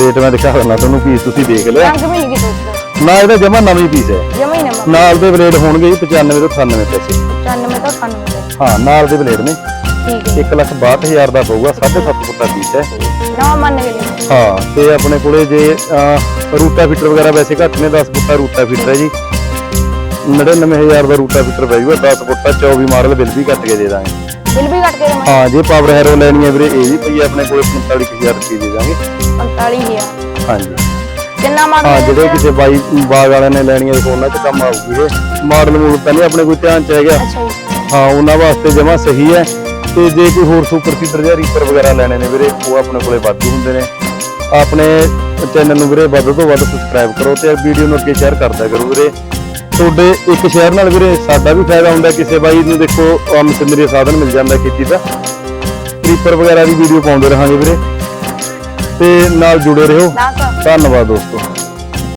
[SPEAKER 1] ਰੇਟ ਮੈਂ ਦਿਖਾ ਦਿੰਦਾ ਤੁਹਾਨੂੰ ਪੀਸ ਤੁਸੀਂ ਦੇਖ ਲਿਆ।
[SPEAKER 3] ਰੰਗ ਵੀ ਨਹੀਂ ਕੀ ਸੋਚਦਾ
[SPEAKER 1] ਨਾ ਇਹਦਾ ਜਮਾ ਨਵੀਂ ਪੀਸ ਹੈ।
[SPEAKER 3] ਜਮਾ ਹੀ ਨਵਾਂ।
[SPEAKER 1] ਨਾਲ ਦੇ ਬਲੇਡ ਹੋਣਗੇ ਜੀ 95 ਤੋਂ 98 ਪੈਸੇ।
[SPEAKER 3] 95 ਤੋਂ 98 ਦਾ
[SPEAKER 1] ਹਾਂ ਨਾਲ ਦੇ ਬਲੇਡ ਨੇ।
[SPEAKER 3] ਠੀਕ ਹੈ।
[SPEAKER 1] 1 ਲੱਖ 62000 ਦਾ ਪਊਗਾ 7.5 ਫੁੱਟਾ ਪੀਸ ਹੈ।
[SPEAKER 3] ਮੰਨ
[SPEAKER 1] ਹਾਂ ਤੇ ਆਪਣੇ ਕੋਲੇ ਜੇ ਅਹ, ਰੂਟਾ ਫੀਟਰ ਵਗੈਰਾ ਵੈਸੇ ਘੱਟ ਨੇ 10 ਫੁੱਟਾ ਰੂਟਾ ਫੀਟਰ ਹੈ ਜੀ। 99000 ਦਾ ਰੂਟਾ ਫੀਟਰ ਪੈ ਜਾਊਗਾ 10 ਫੁੱਟਾ 24 ਮਾਡਲ ਬਿੱਲ ਵੀ ਕੱਟ ਕੇ ਦੇ ਦਾਂਗੇ।
[SPEAKER 3] ਬਿੱਲ ਵੀ ਕੱਟ ਕੇ ਦੇਵਾਂਗੇ।
[SPEAKER 1] ਹਾਂ ਜੇ ਪਾਵਰ ਹੈਰੋ ਲੈਣੀ ਹੈ ਵੀਰੇ ਇਹ ਵੀ ਪਈ ਹੈ ਆਪਣੇ ਕੋਲੇ 45000 ਰੁਪਏ ਦੇ ਦਾਂਗੇ।
[SPEAKER 3] 45000
[SPEAKER 1] ਹਾਂਜੀ।
[SPEAKER 3] ਕਿੰਨਾ
[SPEAKER 1] ਹਾਂ ਜਿਹੜੇ ਕਿਸੇ ਬਾਈ ਬਾਗ ਵਾਲਿਆਂ ਨੇ ਲੈਣੀਆਂ ਦੇਖੋ ਉਹਨਾਂ 'ਚ ਕੰਮ ਆਊਗੀ ਇਹ ਮਾਡਲ ਮੂਡ ਤਾਂ ਨਹੀਂ ਆਪਣੇ ਕੋਈ ਧਿਆਨ 'ਚ ਹੈਗਾ?
[SPEAKER 3] ਅੱਛਾ ਜੀ।
[SPEAKER 1] ਹਾਂ ਉਹਨਾਂ ਵਾਸਤੇ ਜਮਾ ਸਹੀ ਹੈ। ਤੇ ਜੇ ਕੋਈ ਹੋਰ ਸੁਪਰ ਸੀਡਰ ਜਾਂ ਰੀਪਰ ਵਗੈਰਾ ਲੈਣੇ ਨੇ ਵੀਰੇ ਉਹ ਆਪਣੇ ਕੋਲੇ ਵਾਧੂ ਹੁੰਦੇ ਨੇ। ਆਪਣੇ ਚੈਨਲ ਨੂੰ ਵੀਰੇ ਵੱਧ ਤੋਂ ਵੱਧ ਸਬਸਕ੍ਰਾਈਬ ਕਰੋ ਤੇ ਵੀਡੀਓ ਨੂੰ ਅੱਗੇ ਸ਼ੇਅਰ ਕਰਦਿਆ ਕਰੋ ਵੀਰੇ। ਤੁਹਾਡੇ ਇੱਕ ਸ਼ੇਅਰ ਨਾਲ ਵੀਰੇ ਸਾਡਾ ਵੀ ਫਾਇਦਾ ਹੁੰਦਾ ਕਿਸੇ ਬਾਈ ਨੂੰ ਦੇਖੋ ਮਸ਼ੀਨਰੀ ਸਾਧਨ ਮਿਲ ਜਾਂਦਾ ਖੇਤੀ ਦਾ। ਰੀਪਰ ਵਗੈਰਾ ਦੀ ਵੀਡੀਓ ਪਾਉਂਦੇ ਰਹਾਂਗੇ ਵੀਰੇ। ਤੇ ਨਾਲ ਜੁੜੇ ਰਹੋ।
[SPEAKER 3] 10
[SPEAKER 1] ਧੰਨਵਾਦ ਦੋਸਤੋ।